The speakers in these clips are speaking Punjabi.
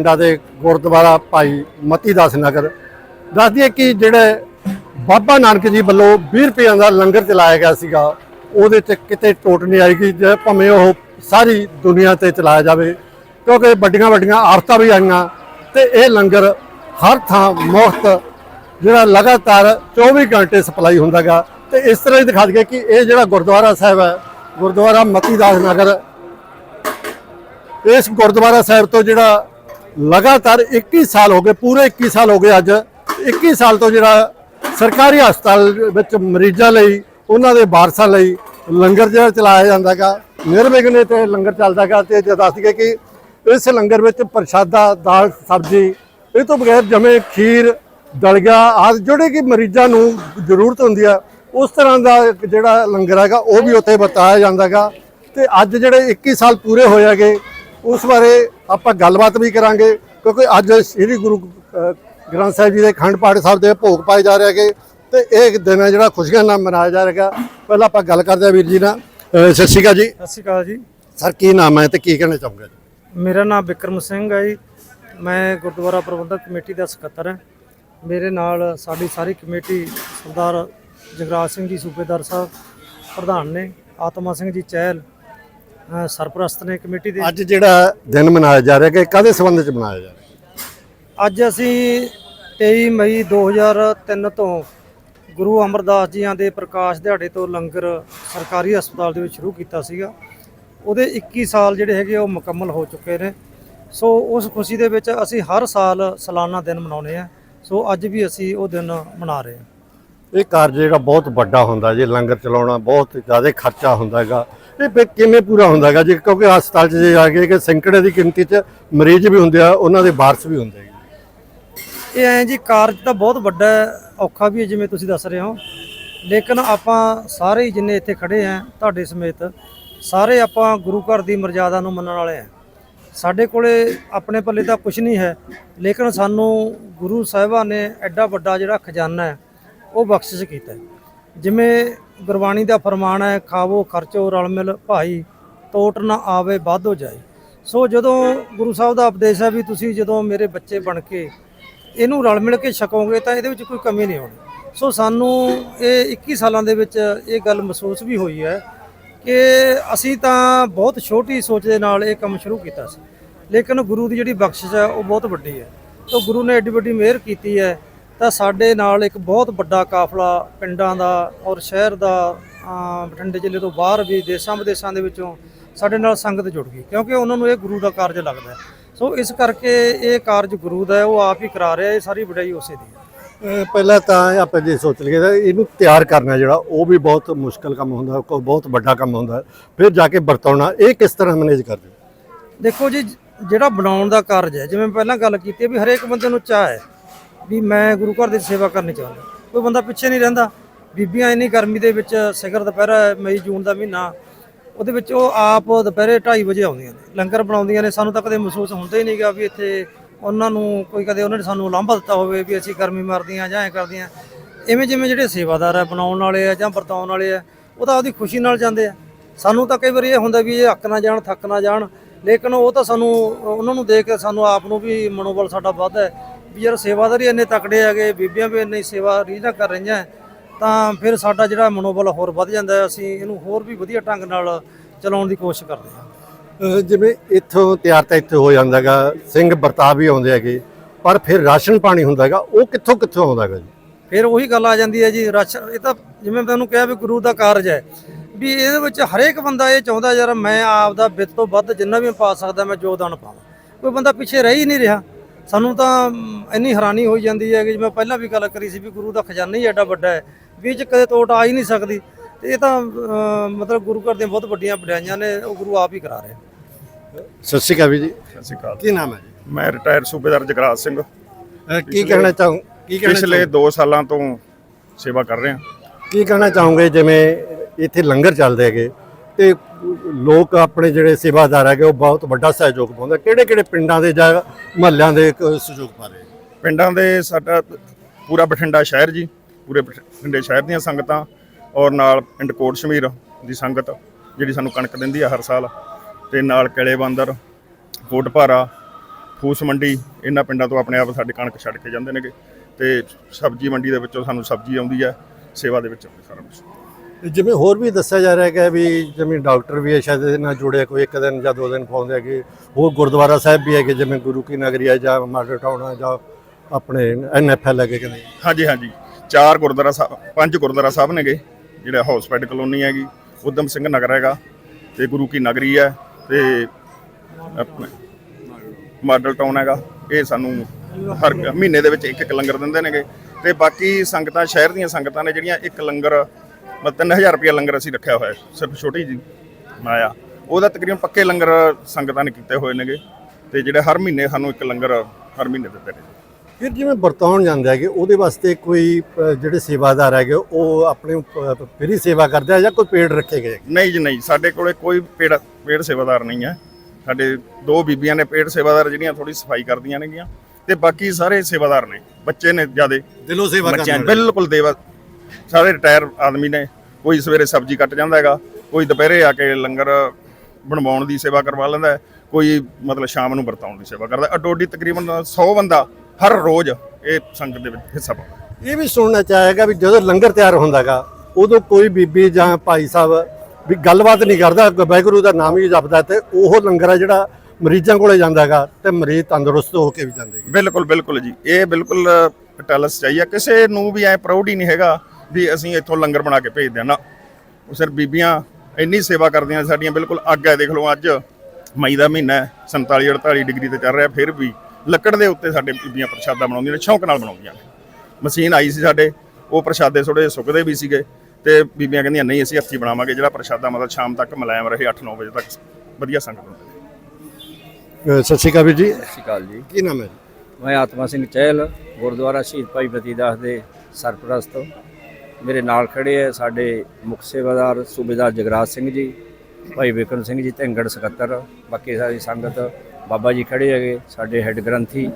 ਪਿੰਡਾਂ ਦੇ ਗੁਰਦੁਆਰਾ ਭਾਈ ਮਤੀ ਦਾਸ ਨਗਰ ਦੱਸ ਦਈਏ ਕਿ ਜਿਹੜੇ ਬਾਬਾ ਨਾਨਕ ਜੀ ਵੱਲੋਂ 20 ਰੁਪਈਆਂ ਦਾ ਲੰਗਰ ਚਲਾਇਆ ਗਿਆ ਸੀਗਾ, ਉਹਦੇ ਤੇ ਕਿਤੇ ਟੋਟ ਨਹੀਂ ਆਏਗੀ ਜੇ ਭਾਵੇਂ ਉਹ ਸਾਰੀ ਦੁਨੀਆ ਤੇ ਚਲਾਇਆ ਜਾਵੇ, ਕਿਉਂਕਿ ਵੱਡੀਆਂ ਵੱਡੀਆਂ ਆਫਤਾਂ ਵੀ ਆਈਆਂ ਤੇ ਇਹ ਲੰਗਰ ਹਰ ਥਾਂ ਮੁਫਤ ਜਿਹੜਾ ਲਗਾਤਾਰ 24 ਘੰਟੇ ਸਪਲਾਈ ਹੁੰਦਾਗਾ ਤੇ ਇਸ ਤਰ੍ਹਾਂ ਹੀ ਦਿਖਾ ਦਈਏ ਕਿ ਇਹ ਜਿਹੜਾ ਗੁਰਦੁਆਰਾ ਸਾਹਿਬ ਹੈ, ਗੁਰਦੁਆਰਾ ਮਤੀ ਦਾਸ ਨਗਰ, ਇਸ ਗੁਰਦੁਆਰਾ ਸਾਹਿਬ ਤੋਂ ਜਿਹੜਾ ਲਗਾਤਾਰ 21 ਸਾਲ ਹੋ ਗਏ, ਪੂਰੇ 21 ਸਾਲ ਹੋ ਗਏ ਅੱਜ। 21 ਸਾਲ ਤੋਂ ਜਿਹੜਾ ਸਰਕਾਰੀ ਹਸਪਤਾਲ ਵਿੱਚ ਮਰੀਜ਼ਾਂ ਲਈ, ਉਹਨਾਂ ਦੇ ਵਾਰਸਾਂ ਲਈ ਲੰਗਰ ਜਿਹੜਾ ਚਲਾਇਆ ਜਾਂਦਾਗਾ ਨਿਰਵਿਘਨ ਤੇ ਲੰਗਰ ਚੱਲਦਾਗਾ ਤੇ ਜੇ ਦੱਸ ਦਈਏ ਕਿ ਇਸ ਲੰਗਰ ਵਿੱਚ ਪ੍ਰਸ਼ਾਦਾ, ਦਾਲ, ਸਬਜ਼ੀ, ਇਹ ਤੋਂ ਬਗੈਰ ਜਮੇ ਖੀਰ ਦਲਗਾ ਆਦਿ ਜਿਹੜੇ ਕਿ ਮਰੀਜ਼ਾਂ ਨੂੰ ਜ਼ਰੂਰਤ ਹੁੰਦੀ ਆ, ਉਸ ਤਰ੍ਹਾਂ ਦਾ ਜਿਹੜਾ ਲੰਗਰ ਹੈਗਾ, ਉਹ ਵੀ ਉੱਥੇ ਵਰਤਾਇਆ ਜਾਂਦਾਗਾ ਤੇ ਅੱਜ ਜਿਹੜੇ 21 ਸਾਲ ਪੂਰੇ ਹੋਏ ਹੈਗੇ ਉਸ ਬਾਰੇ ਆਪਾਂ ਗੱਲਬਾਤ ਵੀ ਕਰਾਂਗੇ ਕਿਉਂਕਿ ਅੱਜ ਸ੍ਰੀ ਗੁਰੂ ਗ੍ਰੰਥ ਸਾਹਿਬ ਜੀ ਦੇ ਅਖੰਡ ਪਾਠ ਸਾਹਿਬ ਦੇ ਭੋਗ ਪਾਏ ਜਾ ਰਹੇ ਹੈਗੇ ਤੇ ਇਹ ਦਿਨ ਹੈ ਜਿਹੜਾ ਖੁਸ਼ੀਆਂ ਨਾਲ ਮਨਾਇਆ ਜਾ ਰਿਹਾ। ਪਹਿਲਾਂ ਆਪਾਂ ਗੱਲ ਕਰਦੇ ਹਾਂ ਵੀਰ ਜੀ ਨਾਲ। ਸਤਿ ਸ਼੍ਰੀ ਅਕਾਲ ਜੀ। ਸਤਿ ਸ਼੍ਰੀ ਅਕਾਲ ਜੀ। ਸਰ ਕੀ ਨਾਮ ਹੈ ਤੇ ਕੀ ਕਹਿਣਾ ਚਾਹੋਗੇ? ਮੇਰਾ ਨਾਮ ਵਿਕਰਮ ਸਿੰਘ ਹੈ ਜੀ। ਮੈਂ ਗੁਰਦੁਆਰਾ ਪ੍ਰਬੰਧਕ ਕਮੇਟੀ ਦਾ ਸਕੱਤਰ ਹਾਂ। ਮੇਰੇ ਨਾਲ ਸਾਡੀ ਸਾਰੀ ਕਮੇਟੀ ਸਰਦਾਰ ਜਗਰਾਜ ਸਿੰਘ ਜੀ ਸੂਬੇਦਾਰ ਸਾਹਿਬ ਪ੍ਰਧਾਨ ਨੇ ਆਤਮਾ ਸਿੰਘ ਜੀ ਚਹਿਲ ਸਰਪ੍ਰਸਤ ਨੇ ਕਮੇਟੀ ਦੇ ਅੱਜ ਜਿਹੜਾ ਦਿਨ ਮਨਾਇਆ ਜਾ ਰਿਹਾ ਹੈ ਕਾਹਦੇ ਸੰਬੰਧ ਵਿੱਚ ਮਨਾਇਆ ਜਾ ਰਿਹਾ? ਹੈ ਅੱਜ ਅਸੀਂ 23 ਮਈ 2003 ਤੋਂ ਗੁਰੂ ਅਮਰਦਾਸ ਜੀਆਂ ਦੇ ਪ੍ਰਕਾਸ਼ ਦਿਹਾੜੇ ਤੋਂ ਲੰਗਰ ਸਰਕਾਰੀ ਹਸਪਤਾਲ ਦੇ ਵਿੱਚ ਸ਼ੁਰੂ ਕੀਤਾ ਸੀਗਾ। ਉਹਦੇ 21 ਸਾਲ ਜਿਹੜੇ ਹੈਗੇ ਉਹ ਮੁਕੰਮਲ ਹੋ ਚੁੱਕੇ ਨੇ। ਸੋ ਉਸ ਖੁਸ਼ੀ ਦੇ ਵਿੱਚ ਅਸੀਂ ਹਰ ਸਾਲ ਸਾਲਾਨਾ ਦਿਨ ਮਨਾਉਂਦੇ ਆ ਸੋ ਅੱਜ ਵੀ ਅਸੀਂ ਉਹ ਦਿਨ ਮਨਾ ਰਹੇ ਹਾਂ। ਇਹ ਕਾਰਜ ਜਿਹੜਾ ਬਹੁਤ ਵੱਡਾ ਹੁੰਦਾ ਜੀ ਲੰਗਰ ਚਲਾਉਣਾ ਬਹੁਤ ਜ਼ਿਆਦਾ ਖਰਚਾ ਹੁੰਦਾ ਹੈਗਾ। ਇਹ ਫਿਰ ਕਿਵੇਂ ਪੂਰਾ ਹੁੰਦਾ ਹੈਗਾ ਜੀ ਕਿਉਂਕਿ ਹਸਪਤਾਲ 'ਚ ਜੇ ਆ ਗਏ ਕਿ ਸੈਂਕੜੇ ਦੀ ਗਿਣਤੀ 'ਚ ਮਰੀਜ਼ ਵੀ ਹੁੰਦੇ ਆ ਉਹਨਾਂ ਦੇ ਵਾਰਸ ਵੀ ਹੁੰਦੇ ਹੈਗੇ ਇਹ ਐਂ ਜੀ ਕਾਰਜ ਤਾਂ ਬਹੁਤ ਵੱਡਾ ਹੈ, ਔਖਾ ਵੀ ਹੈ ਜਿਵੇਂ ਤੁਸੀਂ ਦੱਸ ਰਹੇ ਹੋ। ਲੇਕਿਨ ਆਪਾਂ ਸਾਰੇ ਹੀ ਜਿੰਨੇ ਇੱਥੇ ਖੜੇ ਆ ਤੁਹਾਡੇ ਸਮੇਤ ਸਾਰੇ ਆਪਾਂ ਗੁਰੂ ਘਰ ਦੀ ਮਰਜ਼ਾਦਾ ਨੂੰ ਮੰਨਣ ਵਾਲੇ ਆ। ਸਾਡੇ ਕੋਲੇ ਆਪਣੇ ਪੱਲੇ ਤਾਂ ਕੁਝ ਨਹੀਂ ਹੈ ਲੇਕਿਨ ਸਾਨੂੰ ਗੁਰੂ ਸਾਹਿਬਾਨ ਨੇ ਐਡਾ ਵੱਡਾ ਜਿਹੜਾ ਖਜ਼ਾਨਾ ਹੈ ਉਹ ਬਖਸ਼ਿਸ਼ ਕੀਤਾ ਹੈ। ਜਿਵੇਂ ਗੁਰਬਾਣੀ ਦਾ ਫਰਮਾਨ ਹੈ, ਖਾਵੋ, ਖਰਚੋ, ਰਲ ਮਿਲ, ਭਾਈ, ਟੋਟ ਨਾ ਆਵੇ, ਵਾਧੋ ਜਾਏ ਸੋ ਜਦੋਂ ਗੁਰੂ ਸਾਹਿਬ ਦਾ ਉਪਦੇਸ਼ ਹੈ ਵੀ ਤੁਸੀਂ ਜਦੋਂ ਮੇਰੇ ਬੱਚੇ ਬਣ ਕੇ ਇਹਨੂੰ ਰਲ ਮਿਲ ਕੇ ਛਕੋਗੇ ਤਾਂ ਇਹਦੇ ਵਿੱਚ ਕੋਈ ਕਮੀ ਨਹੀਂ ਆਉਣੀ। ਸੋ ਸਾਨੂੰ ਇਹ 21 ਸਾਲਾਂ ਦੇ ਵਿੱਚ ਇਹ ਗੱਲ ਮਹਿਸੂਸ ਵੀ ਹੋਈ ਹੈ ਕਿ ਅਸੀਂ ਤਾਂ ਬਹੁਤ ਛੋਟੀ ਸੋਚ ਦੇ ਨਾਲ ਇਹ ਕੰਮ ਸ਼ੁਰੂ ਕੀਤਾ ਸੀ। ਲੇਕਿਨ ਗੁਰੂ ਦੀ ਜਿਹੜੀ ਬਖਸ਼ਿਸ਼ ਹੈ ਉਹ ਬਹੁਤ ਵੱਡੀ ਹੈ। ਤਾਂ ਗੁਰੂ ਨੇ ਐਡੀ ਵੱਡੀ ਮਿਹਰ ਕੀਤੀ ਹੈ ਤਾਂ ਸਾਡੇ ਨਾਲ ਇੱਕ ਬਹੁਤ ਵੱਡਾ ਕਾਫਲਾ ਪਿੰਡਾਂ ਦਾ ਔਰ ਸ਼ਹਿਰ ਦਾ ਬਠਿੰਡੇ ਜ਼ਿਲ੍ਹੇ ਤੋਂ ਬਾਹਰ ਵੀ ਦੇਸ਼ਾਂ ਵਿਦੇਸ਼ਾਂ ਦੇ ਵਿੱਚੋਂ ਸਾਡੇ ਨਾਲ ਸੰਗਤ ਜੁੜ ਗਈ ਕਿਉਂਕਿ ਉਹਨਾਂ ਨੂੰ ਇਹ ਗੁਰੂ ਦਾ ਕਾਰਜ ਲੱਗਦਾ ਸੋ ਇਸ ਕਰਕੇ ਇਹ ਕਾਰਜ ਗੁਰੂ ਦਾ ਉਹ ਆਪ ਹੀ ਕਰਾ ਰਿਹਾ ਇਹ ਸਾਰੀ ਵਡਾਈ ਉਸੇ ਦੀ ਹੈ। ਪਹਿਲਾਂ ਤਾਂ ਆਪਾਂ ਜੇ ਸੋਚ ਲਈਏ ਤਾਂ ਇਹਨੂੰ ਤਿਆਰ ਕਰਨਾ ਜਿਹੜਾ ਉਹ ਵੀ ਬਹੁਤ ਮੁਸ਼ਕਲ ਕੰਮ ਹੁੰਦਾ ਕੋਈ ਬਹੁਤ ਵੱਡਾ ਕੰਮ ਹੁੰਦਾ ਫਿਰ ਜਾ ਕੇ ਵਰਤਾਉਣਾ ਇਹ ਕਿਸ ਤਰ੍ਹਾਂ ਮੈਨੇਜ ਕਰਦੇ? ਦੇਖੋ ਜੀ ਜਿਹੜਾ ਬਣਾਉਣ ਦਾ ਕਾਰਜ ਹੈ ਜਿਵੇਂ ਪਹਿਲਾਂ ਗੱਲ ਕੀਤੀ ਵੀ ਹਰੇਕ ਬੰਦੇ ਨੂੰ ਚਾਹ ਹੈ ਵੀ ਮੈਂ ਗੁਰੂ ਘਰ ਦੀ ਸੇਵਾ ਕਰਨੀ ਚਾਹੁੰਦਾ। ਕੋਈ ਬੰਦਾ ਪਿੱਛੇ ਨਹੀਂ ਰਹਿੰਦਾ। ਬੀਬੀਆਂ ਇੰਨੀ ਗਰਮੀ ਦੇ ਵਿੱਚ ਸਿਖਰ ਦੁਪਹਿਰਾ, ਮਈ, ਜੂਨ ਦਾ ਮਹੀਨਾ, ਉਹਦੇ ਵਿੱਚ ਉਹ ਆਪ ਦੁਪਹਿਰੇ 2:30 ਵਜੇ ਆਉਂਦੀਆਂ ਨੇ। ਲੰਗਰ ਬਣਾਉਂਦੀਆਂ ਨੇ। ਸਾਨੂੰ ਤਾਂ ਕਦੇ ਮਹਿਸੂਸ ਹੁੰਦਾ ਹੀ ਨਹੀਂਗਾ ਵੀ ਇੱਥੇ ਉਹਨਾਂ ਨੂੰ ਕੋਈ ਕਦੇ ਉਹਨਾਂ ਨੇ ਸਾਨੂੰ ਲਾਂਭਾ ਦਿੱਤਾ ਹੋਵੇ ਵੀ ਅਸੀਂ ਗਰਮੀ ਮਰਦੀਆਂ ਜਾਂ ਐ ਕਰਦੀਆਂ। ਇਵੇਂ ਜਿਵੇਂ ਜਿਹੜੇ ਸੇਵਾਦਾਰ ਆ, ਬਣਾਉਣ ਵਾਲੇ ਆ ਜਾਂ ਵਰਤਾਉਣ ਵਾਲੇ ਆ, ਉਹ ਤਾਂ ਆਪਦੀ ਖੁਸ਼ੀ ਨਾਲ ਜਾਂਦੇ ਆ। ਸਾਨੂੰ ਤਾਂ ਕਈ ਵਾਰੀ ਇਹ ਹੁੰਦਾ ਵੀ ਇਹ ਹੱਕ ਨਾ ਜਾਣ, ਥੱਕ ਨਾ ਜਾਣ। ਲੇਕਿਨ ਉਹ ਤਾਂ ਸਾਨੂੰ, ਉਹਨਾਂ ਨੂੰ ਦੇਖ ਕੇ ਸਾਨੂੰ ਆਪ ਨੂੰ ਵੀ ਮਨੋਬਲ ਸਾਡਾ ਵੱਧਦਾ ਹੈ। ਵੀ ਯਾਰ ਸੇਵਾਦਾਰ ਇੰਨੇ ਤਕੜੇ ਹੈਗੇ ਬੀਬੀਆਂ ਵੀ ਇੰਨੀ ਸੇਵਾ ਰੀਝਾਂ ਕਰ ਰਹੀਆਂ ਤਾਂ ਫਿਰ ਸਾਡਾ ਜਿਹੜਾ ਮਨੋਬਲ ਹੋਰ ਵੱਧ ਜਾਂਦਾ ਹੈ ਅਸੀਂ ਇਹਨੂੰ ਹੋਰ ਵੀ ਵਧੀਆ ਢੰਗ ਨਾਲ ਚਲਾਉਣ ਦੀ ਕੋਸ਼ਿਸ਼ ਕਰਦੇ ਹਾਂ। ਜਿਵੇਂ ਇੱਥੋਂ ਤਿਆਰ ਤਾਂ ਇੱਥੇ ਹੋ ਜਾਂਦਾ ਹੈਗਾ ਸਿੰਘ ਵਰਤਾਅ ਵੀ ਆਉਂਦੇ ਹੈਗੇ ਪਰ ਫਿਰ ਰਾਸ਼ਨ ਪਾਣੀ ਹੁੰਦਾ ਹੈਗਾ ਉਹ ਕਿੱਥੋਂ ਕਿੱਥੋਂ ਆਉਂਦਾ ਹੈਗਾ ਜੀ? ਫਿਰ ਉਹੀ ਗੱਲ ਆ ਜਾਂਦੀ ਹੈ ਜੀ ਰਸ਼ ਇਹ ਤਾਂ ਜਿਵੇਂ ਮੈਂ ਤੁਹਾਨੂੰ ਕਿਹਾ ਵੀ ਗੁਰੂ ਦਾ ਕਾਰਜ ਹੈ ਵੀ ਇਹਦੇ ਵਿੱਚ ਹਰੇਕ ਬੰਦਾ ਇਹ ਚਾਹੁੰਦਾ ਯਾਰ ਮੈਂ ਆਪ ਦਾ ਵਿੱਤ ਤੋਂ ਵੱਧ ਜਿੰਨਾ ਵੀ ਪਾ ਸਕਦਾ ਮੈਂ ਯੋਗਦਾਨ ਪਾਵਾਂ। ਕੋਈ ਬੰਦਾ ਪਿੱਛੇ ਰਹਿ ਹੀ ਨਹੀਂ ਰਿਹਾ। ਸਾਨੂੰ ਤਾਂ ਇੰਨੀ ਹੈਰਾਨੀ ਹੋਈ ਜਾਂਦੀ ਹੈ ਕਿ ਜਿਵੇਂ ਪਹਿਲਾਂ ਵੀ ਗੱਲ ਕਰੀ ਸੀ ਵੀ ਗੁਰੂ ਦਾ ਖਜ਼ਾਨਾ ਹੀ ਐਡਾ ਵੱਡਾ ਹੈ ਵੀ ਇਹ 'ਚ ਕਦੇ ਤੋਟ ਆ ਹੀ ਨਹੀਂ ਸਕਦੀ। ਤੇ ਇਹ ਤਾਂ ਮਤਲਬ ਗੁਰੂ ਘਰ ਦੀਆਂ ਬਹੁਤ ਵੱਡੀਆਂ ਵਡਿਆਈਆਂ ਨੇ ਉਹ ਗੁਰੂ ਆਪ ਹੀ ਕਰਾ ਰਿਹਾ ਸਤਿ ਸ਼੍ਰੀ ਅਕਾਲ ਵੀਰ ਜੀ। ਸਤਿ ਸ਼੍ਰੀ ਅਕਾਲ। ਕੀ ਨਾਮ ਹੈ ਜੀ? ਮੈਂ ਰਿਟਾਇਰ ਸੂਬੇਦਾਰ ਜਗਰਾਜ ਸਿੰਘ। ਕੀ ਕਹਿਣਾ ਚਾਹੂੰ ਕੀ ਕਹਿਣਾ ਪਿਛਲੇ 2 ਸਾਲਾਂ ਤੋਂ ਸੇਵਾ ਕਰ ਰਹੇ। ਹਾਂ ਕੀ ਕਹਿਣਾ ਚਾਹੋਗੇ? ਜਿਵੇਂ ਇੱਥੇ ਲੰਗਰ ਚੱਲਦੇ ਹੈਗੇ ਤੇ ਲੋਕ ਆਪਣੇ ਜਿਹੜੇ ਸੇਵਾਦਾਰ ਹੈਗੇ, ਉਹ ਬਹੁਤ ਵੱਡਾ ਸਹਿਯੋਗ ਪਾਉਂਦੇ ਕਿਹੜੇ ਕਿਹੜੇ ਪਿੰਡਾਂ ਦੇ ਜਾਂ ਮਹੱਲਿਆਂ ਦੇ ਇੱਕ ਸਹਿਯੋਗ ਪਾ ਰਹੇ? ਪਿੰਡਾਂ ਦੇ ਸਾਡਾ ਪੂਰਾ ਬਠਿੰਡਾ ਸ਼ਹਿਰ ਜੀ, ਪੂਰੇ ਬਠਿੰਡੇ ਸ਼ਹਿਰ ਦੀਆਂ ਸੰਗਤਾਂ ਔਰ ਨਾਲ ਪਿੰਡ ਕੋਟ ਸ਼ਮੀਰ ਦੀ ਸੰਗਤ, ਜਿਹੜੀ ਸਾਨੂੰ ਕਣਕ ਦਿੰਦੀ ਆ ਹਰ ਸਾਲ। ਤੇ ਨਾਲ ਕਿਲੇ ਬਾਂਦਰ, ਕੋਟ ਭਾਰਾ, ਫੂਸ ਮੰਡੀ, ਇਹਨਾਂ ਪਿੰਡਾਂ ਤੋਂ ਆਪਣੇ ਆਪ ਸਾਡੇ ਕਣਕ ਛੱਡ ਕੇ ਜਾਂਦੇ ਨੇਗੇ। ਤੇ ਸਬਜ਼ੀ ਮੰਡੀ ਦੇ ਵਿੱਚੋਂ ਸਾਨੂੰ ਸਬਜ਼ੀ ਆਉਂਦੀ ਹੈ ਸੇਵਾ ਦੇ ਵਿੱਚ ਆਉਂਦੀ ਸਾਰਾ ਕੁਛ। ਜਿਵੇਂ ਹੋਰ ਵੀ ਦੱਸਿਆ ਜਾ ਰਿਹਾ ਹੈ ਵੀ ਜਿਵੇਂ ਡਾਕਟਰ ਵੀ ਹੈ, ਸ਼ਾਇਦ ਇਹਦੇ ਨਾਲ ਜੁੜਿਆ ਕੋਈ ਇੱਕ ਦਿਨ ਜਾਂ ਦੋ ਦਿਨ ਪਾਉਂਦੇ ਹੈਗੇ। ਹੋਰ ਗੁਰਦੁਆਰਾ ਸਾਹਿਬ ਵੀ ਹੈਗੇ, ਜਿਵੇਂ ਗੁਰੂ ਕੀ ਨਗਰੀ ਹੈ ਜਾਂ ਮਾਡਲ ਟਾਊਨ ਹੈ ਜਾਂ ਆਪਣੇ ਐਨਐਫਐਲ ਹੈਗੇ ਕਹਿੰਦੇ ਹਾਂਜੀ ਹਾਂਜੀ। ਚਾਰ ਗੁਰਦੁਆਰਾ ਸਾਹਿਬ ਪੰਜ ਗੁਰਦੁਆਰਾ ਸਾਹਿਬ ਨੇਗੇ, ਜਿਹੜਾ ਹੌਸਪੀਟਲ ਕਲੋਨੀ ਹੈਗੀ, ਉਦਮ ਸਿੰਘ ਨਗਰ ਹੈਗਾ ਤੇ ਗੁਰੂ ਕੀ ਨਗਰੀ ਹੈ ਤੇ ਆਪਣੇ ਮਾਡਲ ਟਾਊਨ ਹੈਗਾ। ਇਹ ਸਾਨੂੰ ਹਰ ਮਹੀਨੇ ਦੇ ਵਿੱਚ ਇੱਕ ਇੱਕ ਲੰਗਰ ਦਿੰਦੇ ਨੇਗੇ ਤੇ ਬਾਕੀ ਸੰਗਤਾਂ, ਸ਼ਹਿਰ ਦੀਆਂ ਸੰਗਤਾਂ ਨੇ ਜਿਹੜੀਆਂ ਇੱਕ ਲੰਗਰ ਮਤਲਬ 3000 ਰੁਪਏ ਲੰਗਰ ਅਸੀਂ ਰੱਖਿਆ ਹੋਇਆ ਸਿਰਫ ਛੋਟੀ ਜੀ ਮਾਇਆ ਉਹਦਾ ਤਕਰੀਬਨ ਪੱਕੇ ਲੰਗਰ ਸੰਗਤਾਂ ਨੇ ਕੀਤੇ ਹੋਏ ਨੇਗੇ ਤੇ ਜਿਹੜੇ ਹਰ ਮਹੀਨੇ ਸਾਨੂੰ ਇੱਕ ਲੰਗਰ ਹਰ ਮਹੀਨੇ ਦਿੰਦੇ ਨੇ। ਫਿਰ ਜਿਵੇਂ ਵਰਤਾਉਣ ਜਾਂਦੇ ਹੈਗੇ ਉਹਦੇ ਵਾਸਤੇ ਕੋਈ ਜਿਹੜੇ ਸੇਵਾਦਾਰ ਹੈਗੇ ਉਹ ਆਪਣੇ ਫਰੀ ਸੇਵਾ ਕਰਦੇ ਆ ਜਾਂ ਕੋਈ ਪੇਡ ਰੱਖੇ ਗਏ? ਨਹੀਂ ਜੀ ਨਹੀਂ। ਸਾਡੇ ਕੋਲੇ ਕੋਈ ਪੇੜ ਪੇੜ ਸੇਵਾਦਾਰ ਨਹੀਂ ਹੈ। ਸਾਡੇ ਦੋ ਬੀਬੀਆਂ ਨੇ ਪੇੜ ਸੇਵਾਦਾਰ ਜਿਹੜੀਆਂ ਥੋੜੀ ਸਫ਼ਾਈ ਕਰਦੀਆਂ ਨੇਗੀਆਂ ਤੇ ਬਾਕੀ ਸਾਰੇ ਸੇਵਾਦਾਰ ਨੇ। ਬੱਚੇ ਨੇ ਜਿਆਦੇ। ਦਿਲੋਂ ਸੇਵਾ ਬੱਚਿਆਂ ਬਿਲਕੁਲ ਦੇਵਾ ਸਾਰੇ ਰਿਟਾਇਰ ਆਦਮੀ ਨੇ ਕੋਈ ਸਵੇਰੇ ਸਬਜ਼ੀ ਕੱਟ ਜਾਂਦਾ ਹੈਗਾ ਕੋਈ ਦੁਪਹਿਰੇ ਆ ਕੇ ਲੰਗਰ ਬਣਵਾਉਣ ਦੀ ਸੇਵਾ ਕਰਵਾ ਲੈਂਦਾ ਕੋਈ ਮਤਲਬ ਸ਼ਾਮ ਨੂੰ ਵਰਤਾਉਣ ਦੀ ਸੇਵਾ ਕਰਦਾ। ਅਡੋਡੀ ਤਕਰੀਬਨ 100 ਬੰਦਾ ਹਰ ਰੋਜ਼ ਇਹ ਸੰਗਤ ਦੇ ਵਿੱਚ ਹਿੱਸਾ ਪਾਉਂਦਾ। ਇਹ ਵੀ ਸੁਣਨਾ ਚਾਹੇਗਾ ਵੀ ਜਦੋਂ ਲੰਗਰ ਤਿਆਰ ਹੁੰਦਾਗਾ ਉਦੋਂ ਕੋਈ ਬੀਬੀ ਜਾਂ ਭਾਈ ਸਾਹਿਬ ਵੀ ਗੱਲਬਾਤ ਨਹੀਂ ਕਰਦਾ ਵਾਹਿਗੁਰੂ ਦਾ ਨਾਮ ਹੀ ਜਪਦਾ ਤੇ ਉਹ ਲੰਗਰ ਆ ਜਿਹੜਾ ਮਰੀਜ਼ਾਂ ਕੋਲੇ ਜਾਂਦਾਗਾ ਤੇ ਮਰੀਜ਼ ਤੰਦਰੁਸਤ ਹੋ ਕੇ ਵੀ ਜਾਂਦੇ ਬਿਲਕੁਲ ਬਿਲਕੁਲ ਜੀ। ਇਹ ਬਿਲਕੁਲ ਟੈਲਸ ਚਾਹੀਏ ਕਿਸੇ ਨੂੰ ਵੀ ਐ ਪ੍ਰਾਊਡ ਹੀ ਨਹੀਂ ਹੈਗਾ ਵੀ ਅਸੀਂ ਇੱਥੋਂ ਲੰਗਰ ਬਣਾ ਕੇ ਭੇਜਦੇ ਹਾਂ। ਨਾ ਉਹ ਸਿਰ ਬੀਬੀਆਂ ਇੰਨੀ ਸੇਵਾ ਕਰਦੀਆਂ ਸਾਡੀਆਂ ਬਿਲਕੁਲ ਅੱਗ ਹੈ। ਦੇਖ ਲਓ ਅੱਜ ਮਈ ਦਾ ਮਹੀਨਾ ਹੈ 47 48 ਡਿਗਰੀ ਤੇ ਚੱਲ ਰਿਹਾ ਫਿਰ ਵੀ ਲੱਕੜ ਦੇ ਉੱਤੇ ਸਾਡੇ ਬੀਬੀਆਂ ਪ੍ਰਸ਼ਾਦਾ ਬਣਾਉਂਦੀਆਂ ਨੇ ਸ਼ੌਂਕ ਨਾਲ ਬਣਾਉਂਦੀਆਂ ਨੇ। ਮਸ਼ੀਨ ਆਈ ਸੀ ਸਾਡੇ ਉਹ ਪ੍ਰਸ਼ਾਦੇ ਥੋੜੇ ਸੁੱਕਦੇ ਵੀ ਸੀਗੇ ਤੇ ਬੀਬੀਆਂ ਕਹਿੰਦੀਆਂ ਨਹੀਂ ਅਸੀਂ ਹੱਥੀਂ ਬਣਾਵਾਂਗੇ ਜਿਹੜਾ ਪ੍ਰਸ਼ਾਦਾ ਮਤਲਬ ਸ਼ਾਮ ਤੱਕ ਮੁਲਾਇਮ ਰਹੇ 8-9 ਵਜੇ ਤੱਕ ਵਧੀਆ ਸੰਗਤ ਹੁੰਦੀ ਹੈ। ਸਤਿ ਸ਼੍ਰੀ ਅਕਾਲ ਵੀਰ ਜੀ। ਸਤਿ ਸ਼੍ਰੀ ਅਕਾਲ ਜੀ। ਕੀ ਨਾਮ ਹੈ ਮੈਂ ਆਤਮਾ ਸਿੰਘ ਚਹਿਲ ਗੁਰਦੁਆਰਾ ਸ਼ਹੀਦ ਭਾਈ ਬਤੀਦਾਸ ਦੇ ਸਰਪ੍ਰਸਤ। ਮੇਰੇ ਨਾਲ ਖੜੇ ਹੈ ਸਾਡੇ ਮੁੱਖ ਸੇਵਾਦਾਰ ਸੂਬੇਦਾਰ ਜਗਰਾਜ ਸਿੰਘ ਜੀ ਭਾਈ ਵਿਕਰਮ ਸਿੰਘ ਜੀ ਧੰਗੜ ਸਕੱਤਰ ਬਾਕੀ ਸਾਰੀ ਸੰਗਤ ਬਾਬਾ ਜੀ ਖੜੇ ਹੈਗੇ ਸਾਡੇ ਹੈੱਡ ਗ੍ਰੰਥੀ।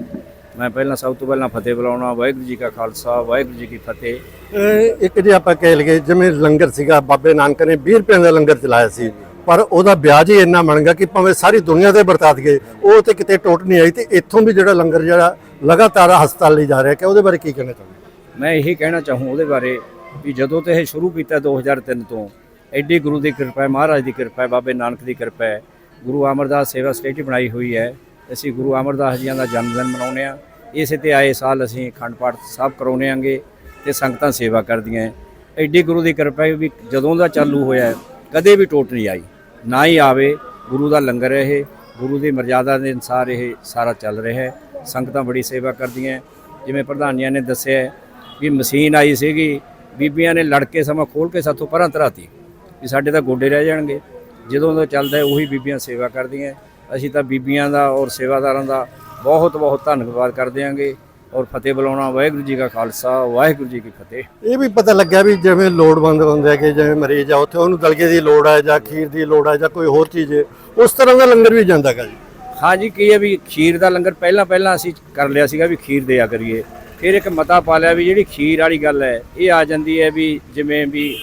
ਮੈਂ ਪਹਿਲਾਂ ਸਭ ਤੋਂ ਪਹਿਲਾਂ ਫਤਿਹ ਬੁਲਾਉਣਾ ਵਾਹਿਗੁਰੂ ਜੀ ਕਾ ਖਾਲਸਾ ਵਾਹਿਗੁਰੂ ਜੀ ਕੀ ਫਤਿਹ। ਇੱਕ ਜੇ ਆਪਾਂ ਕਹਿ ਲਈਏ ਜਿਵੇਂ ਲੰਗਰ ਸੀਗਾ ਬਾਬੇ ਨਾਨਕ ਨੇ 20 ਰੁਪਏ ਦਾ ਲੰਗਰ ਚਲਾਇਆ ਸੀ ਪਰ ਉਹਦਾ ਵਿਆਜ ਹੀ ਇੰਨਾ ਬਣ ਗਿਆ ਕਿ ਭਾਵੇਂ ਸਾਰੀ ਦੁਨੀਆ ਤੇ ਵਰਤਾ ਦਈਏ ਉਹ ਤੇ ਕਿਤੇ ਟੁੱਟ ਨਹੀਂ ਆਈ ਤੇ ਇੱਥੋਂ ਵੀ ਜਿਹੜਾ ਲੰਗਰ ਜਿਹੜਾ ਲਗਾਤਾਰ ਹਸਪਤਾਲ ਲਈ ਜਾ ਰਿਹਾ ਕਿ ਉਹਦੇ ਬਾਰੇ ਕੀ ਕਹਿਣਾ ਚਾਹੁੰਦੇ ਮੈਂ ਇਹੀ ਕਹਿਣਾ ਚਾਹੂੰ ਉਹਦੇ ਬਾਰੇ ਵੀ ਜਦੋਂ ਤੋਂ ਇਹ ਸ਼ੁਰੂ ਕੀਤਾ 2003 ਤੋਂ, ਐਡੀ ਗੁਰੂ ਦੀ ਕਿਰਪਾ ਹੈ, ਮਹਾਰਾਜ ਦੀ ਕਿਰਪਾ ਹੈ, ਬਾਬੇ ਨਾਨਕ ਦੀ ਕਿਰਪਾ ਹੈ। ਗੁਰੂ ਅਮਰਦਾਸ ਸੇਵਾ ਸਟੇਟੀ ਬਣਾਈ ਹੋਈ ਹੈ। ਅਸੀਂ ਗੁਰੂ ਅਮਰਦਾਸ ਜੀਆਂ ਦਾ ਜਨਮ ਦਿਨ ਮਨਾਉਂਦੇ ਆ ਇਸੇ ਤੇ ਆਏ ਸਾਲ ਅਸੀਂ ਅਖੰਡ ਪਾਠ ਸਾਹਿਬ ਕਰਾਉਂਦੇ ਆਂਗੇ ਤੇ ਸੰਗਤਾਂ ਸੇਵਾ ਕਰਦੀਆਂ ਐਡੀ ਗੁਰੂ ਦੀ ਕਿਰਪਾ ਹੈ ਵੀ ਜਦੋਂ ਦਾ ਚਾਲੂ ਹੋਇਆ ਕਦੇ ਵੀ ਟੋਟ ਨਹੀਂ ਆਈ। ਨਾ ਹੀ ਆਵੇ, ਗੁਰੂ ਦਾ ਲੰਗਰ ਇਹ, ਗੁਰੂ ਦੀ ਮਰਜ਼ਾਦਾ ਦੇ ਅਨਸਾਰ ਇਹ ਸਾਰਾ ਚੱਲ ਰਿਹਾ ਹੈ। ਸੰਗਤਾਂ ਬੜੀ ਸੇਵਾ ਕਰਦੀਆਂ ਜਿਵੇਂ ਪ੍ਰਧਾਨੀਆਂ ਨੇ ਦੱਸਿਆ ਹੈ ਵੀ ਮਸ਼ੀਨ ਆਈ ਸੀਗੀ ਬੀਬੀਆਂ ਨੇ ਲੜ ਕੇ ਸਮਾਂ ਖੋਲ ਕੇ ਸਾਥੋਂ ਪਰਾਂ ਧਰਾਤੀ ਵੀ ਸਾਡੇ ਤਾਂ ਗੋਡੇ ਰਹਿ ਜਾਣਗੇ। ਜਦੋਂ ਦਾ ਚੱਲਦਾ ਉਹੀ ਬੀਬੀਆਂ ਸੇਵਾ ਕਰਦੀਆਂ। ਅਸੀਂ ਤਾਂ ਬੀਬੀਆਂ ਦਾ ਔਰ ਸੇਵਾਦਾਰਾਂ ਦਾ ਬਹੁਤ ਬਹੁਤ ਧੰਨਵਾਦ ਕਰਦੇ ਹਾਂਗੇ। ਔਰ ਫਤਿਹ ਬੁਲਾਉਣਾ ਵਾਹਿਗੁਰੂ ਜੀ ਕਾ ਖਾਲਸਾ ਵਾਹਿਗੁਰੂ ਜੀ ਕੀ ਫਤਿਹ। ਇਹ ਵੀ ਪਤਾ ਲੱਗਿਆ ਵੀ ਜਿਵੇਂ ਲੋੜਵੰਦ ਹੁੰਦੇ ਆ ਕਿ ਜਿਵੇਂ ਮਰੀਜ਼ ਆ ਉੱਥੇ ਉਹਨੂੰ ਦਲਗੇ ਦੀ ਲੋੜ ਹੈ ਜਾਂ ਖੀਰ ਦੀ ਲੋੜ ਹੈ ਜਾਂ ਕੋਈ ਹੋਰ ਚੀਜ਼ ਹੈ ਉਸ ਤਰ੍ਹਾਂ ਦਾ ਲੰਗਰ ਵੀ ਜਾਂਦਾ ਗਾ ਜੀ। ਹਾਂ ਜੀ ਕੀ ਹੈ ਵੀ ਖੀਰ ਦਾ ਲੰਗਰ ਪਹਿਲਾਂ ਪਹਿਲਾਂ ਅਸੀਂ ਕਰ ਲਿਆ ਸੀਗਾ ਵੀ ਖੀਰ ਦਿਆ ਕਰੀਏ। ਫਿਰ ਇੱਕ ਮਤਾ ਪਾ ਲਿਆ ਵੀ ਜਿਹੜੀ ਖੀਰ ਵਾਲੀ ਗੱਲ ਹੈ, ਇਹ ਆ ਜਾਂਦੀ ਹੈ ਵੀ ਜਿਵੇਂ ਵੀ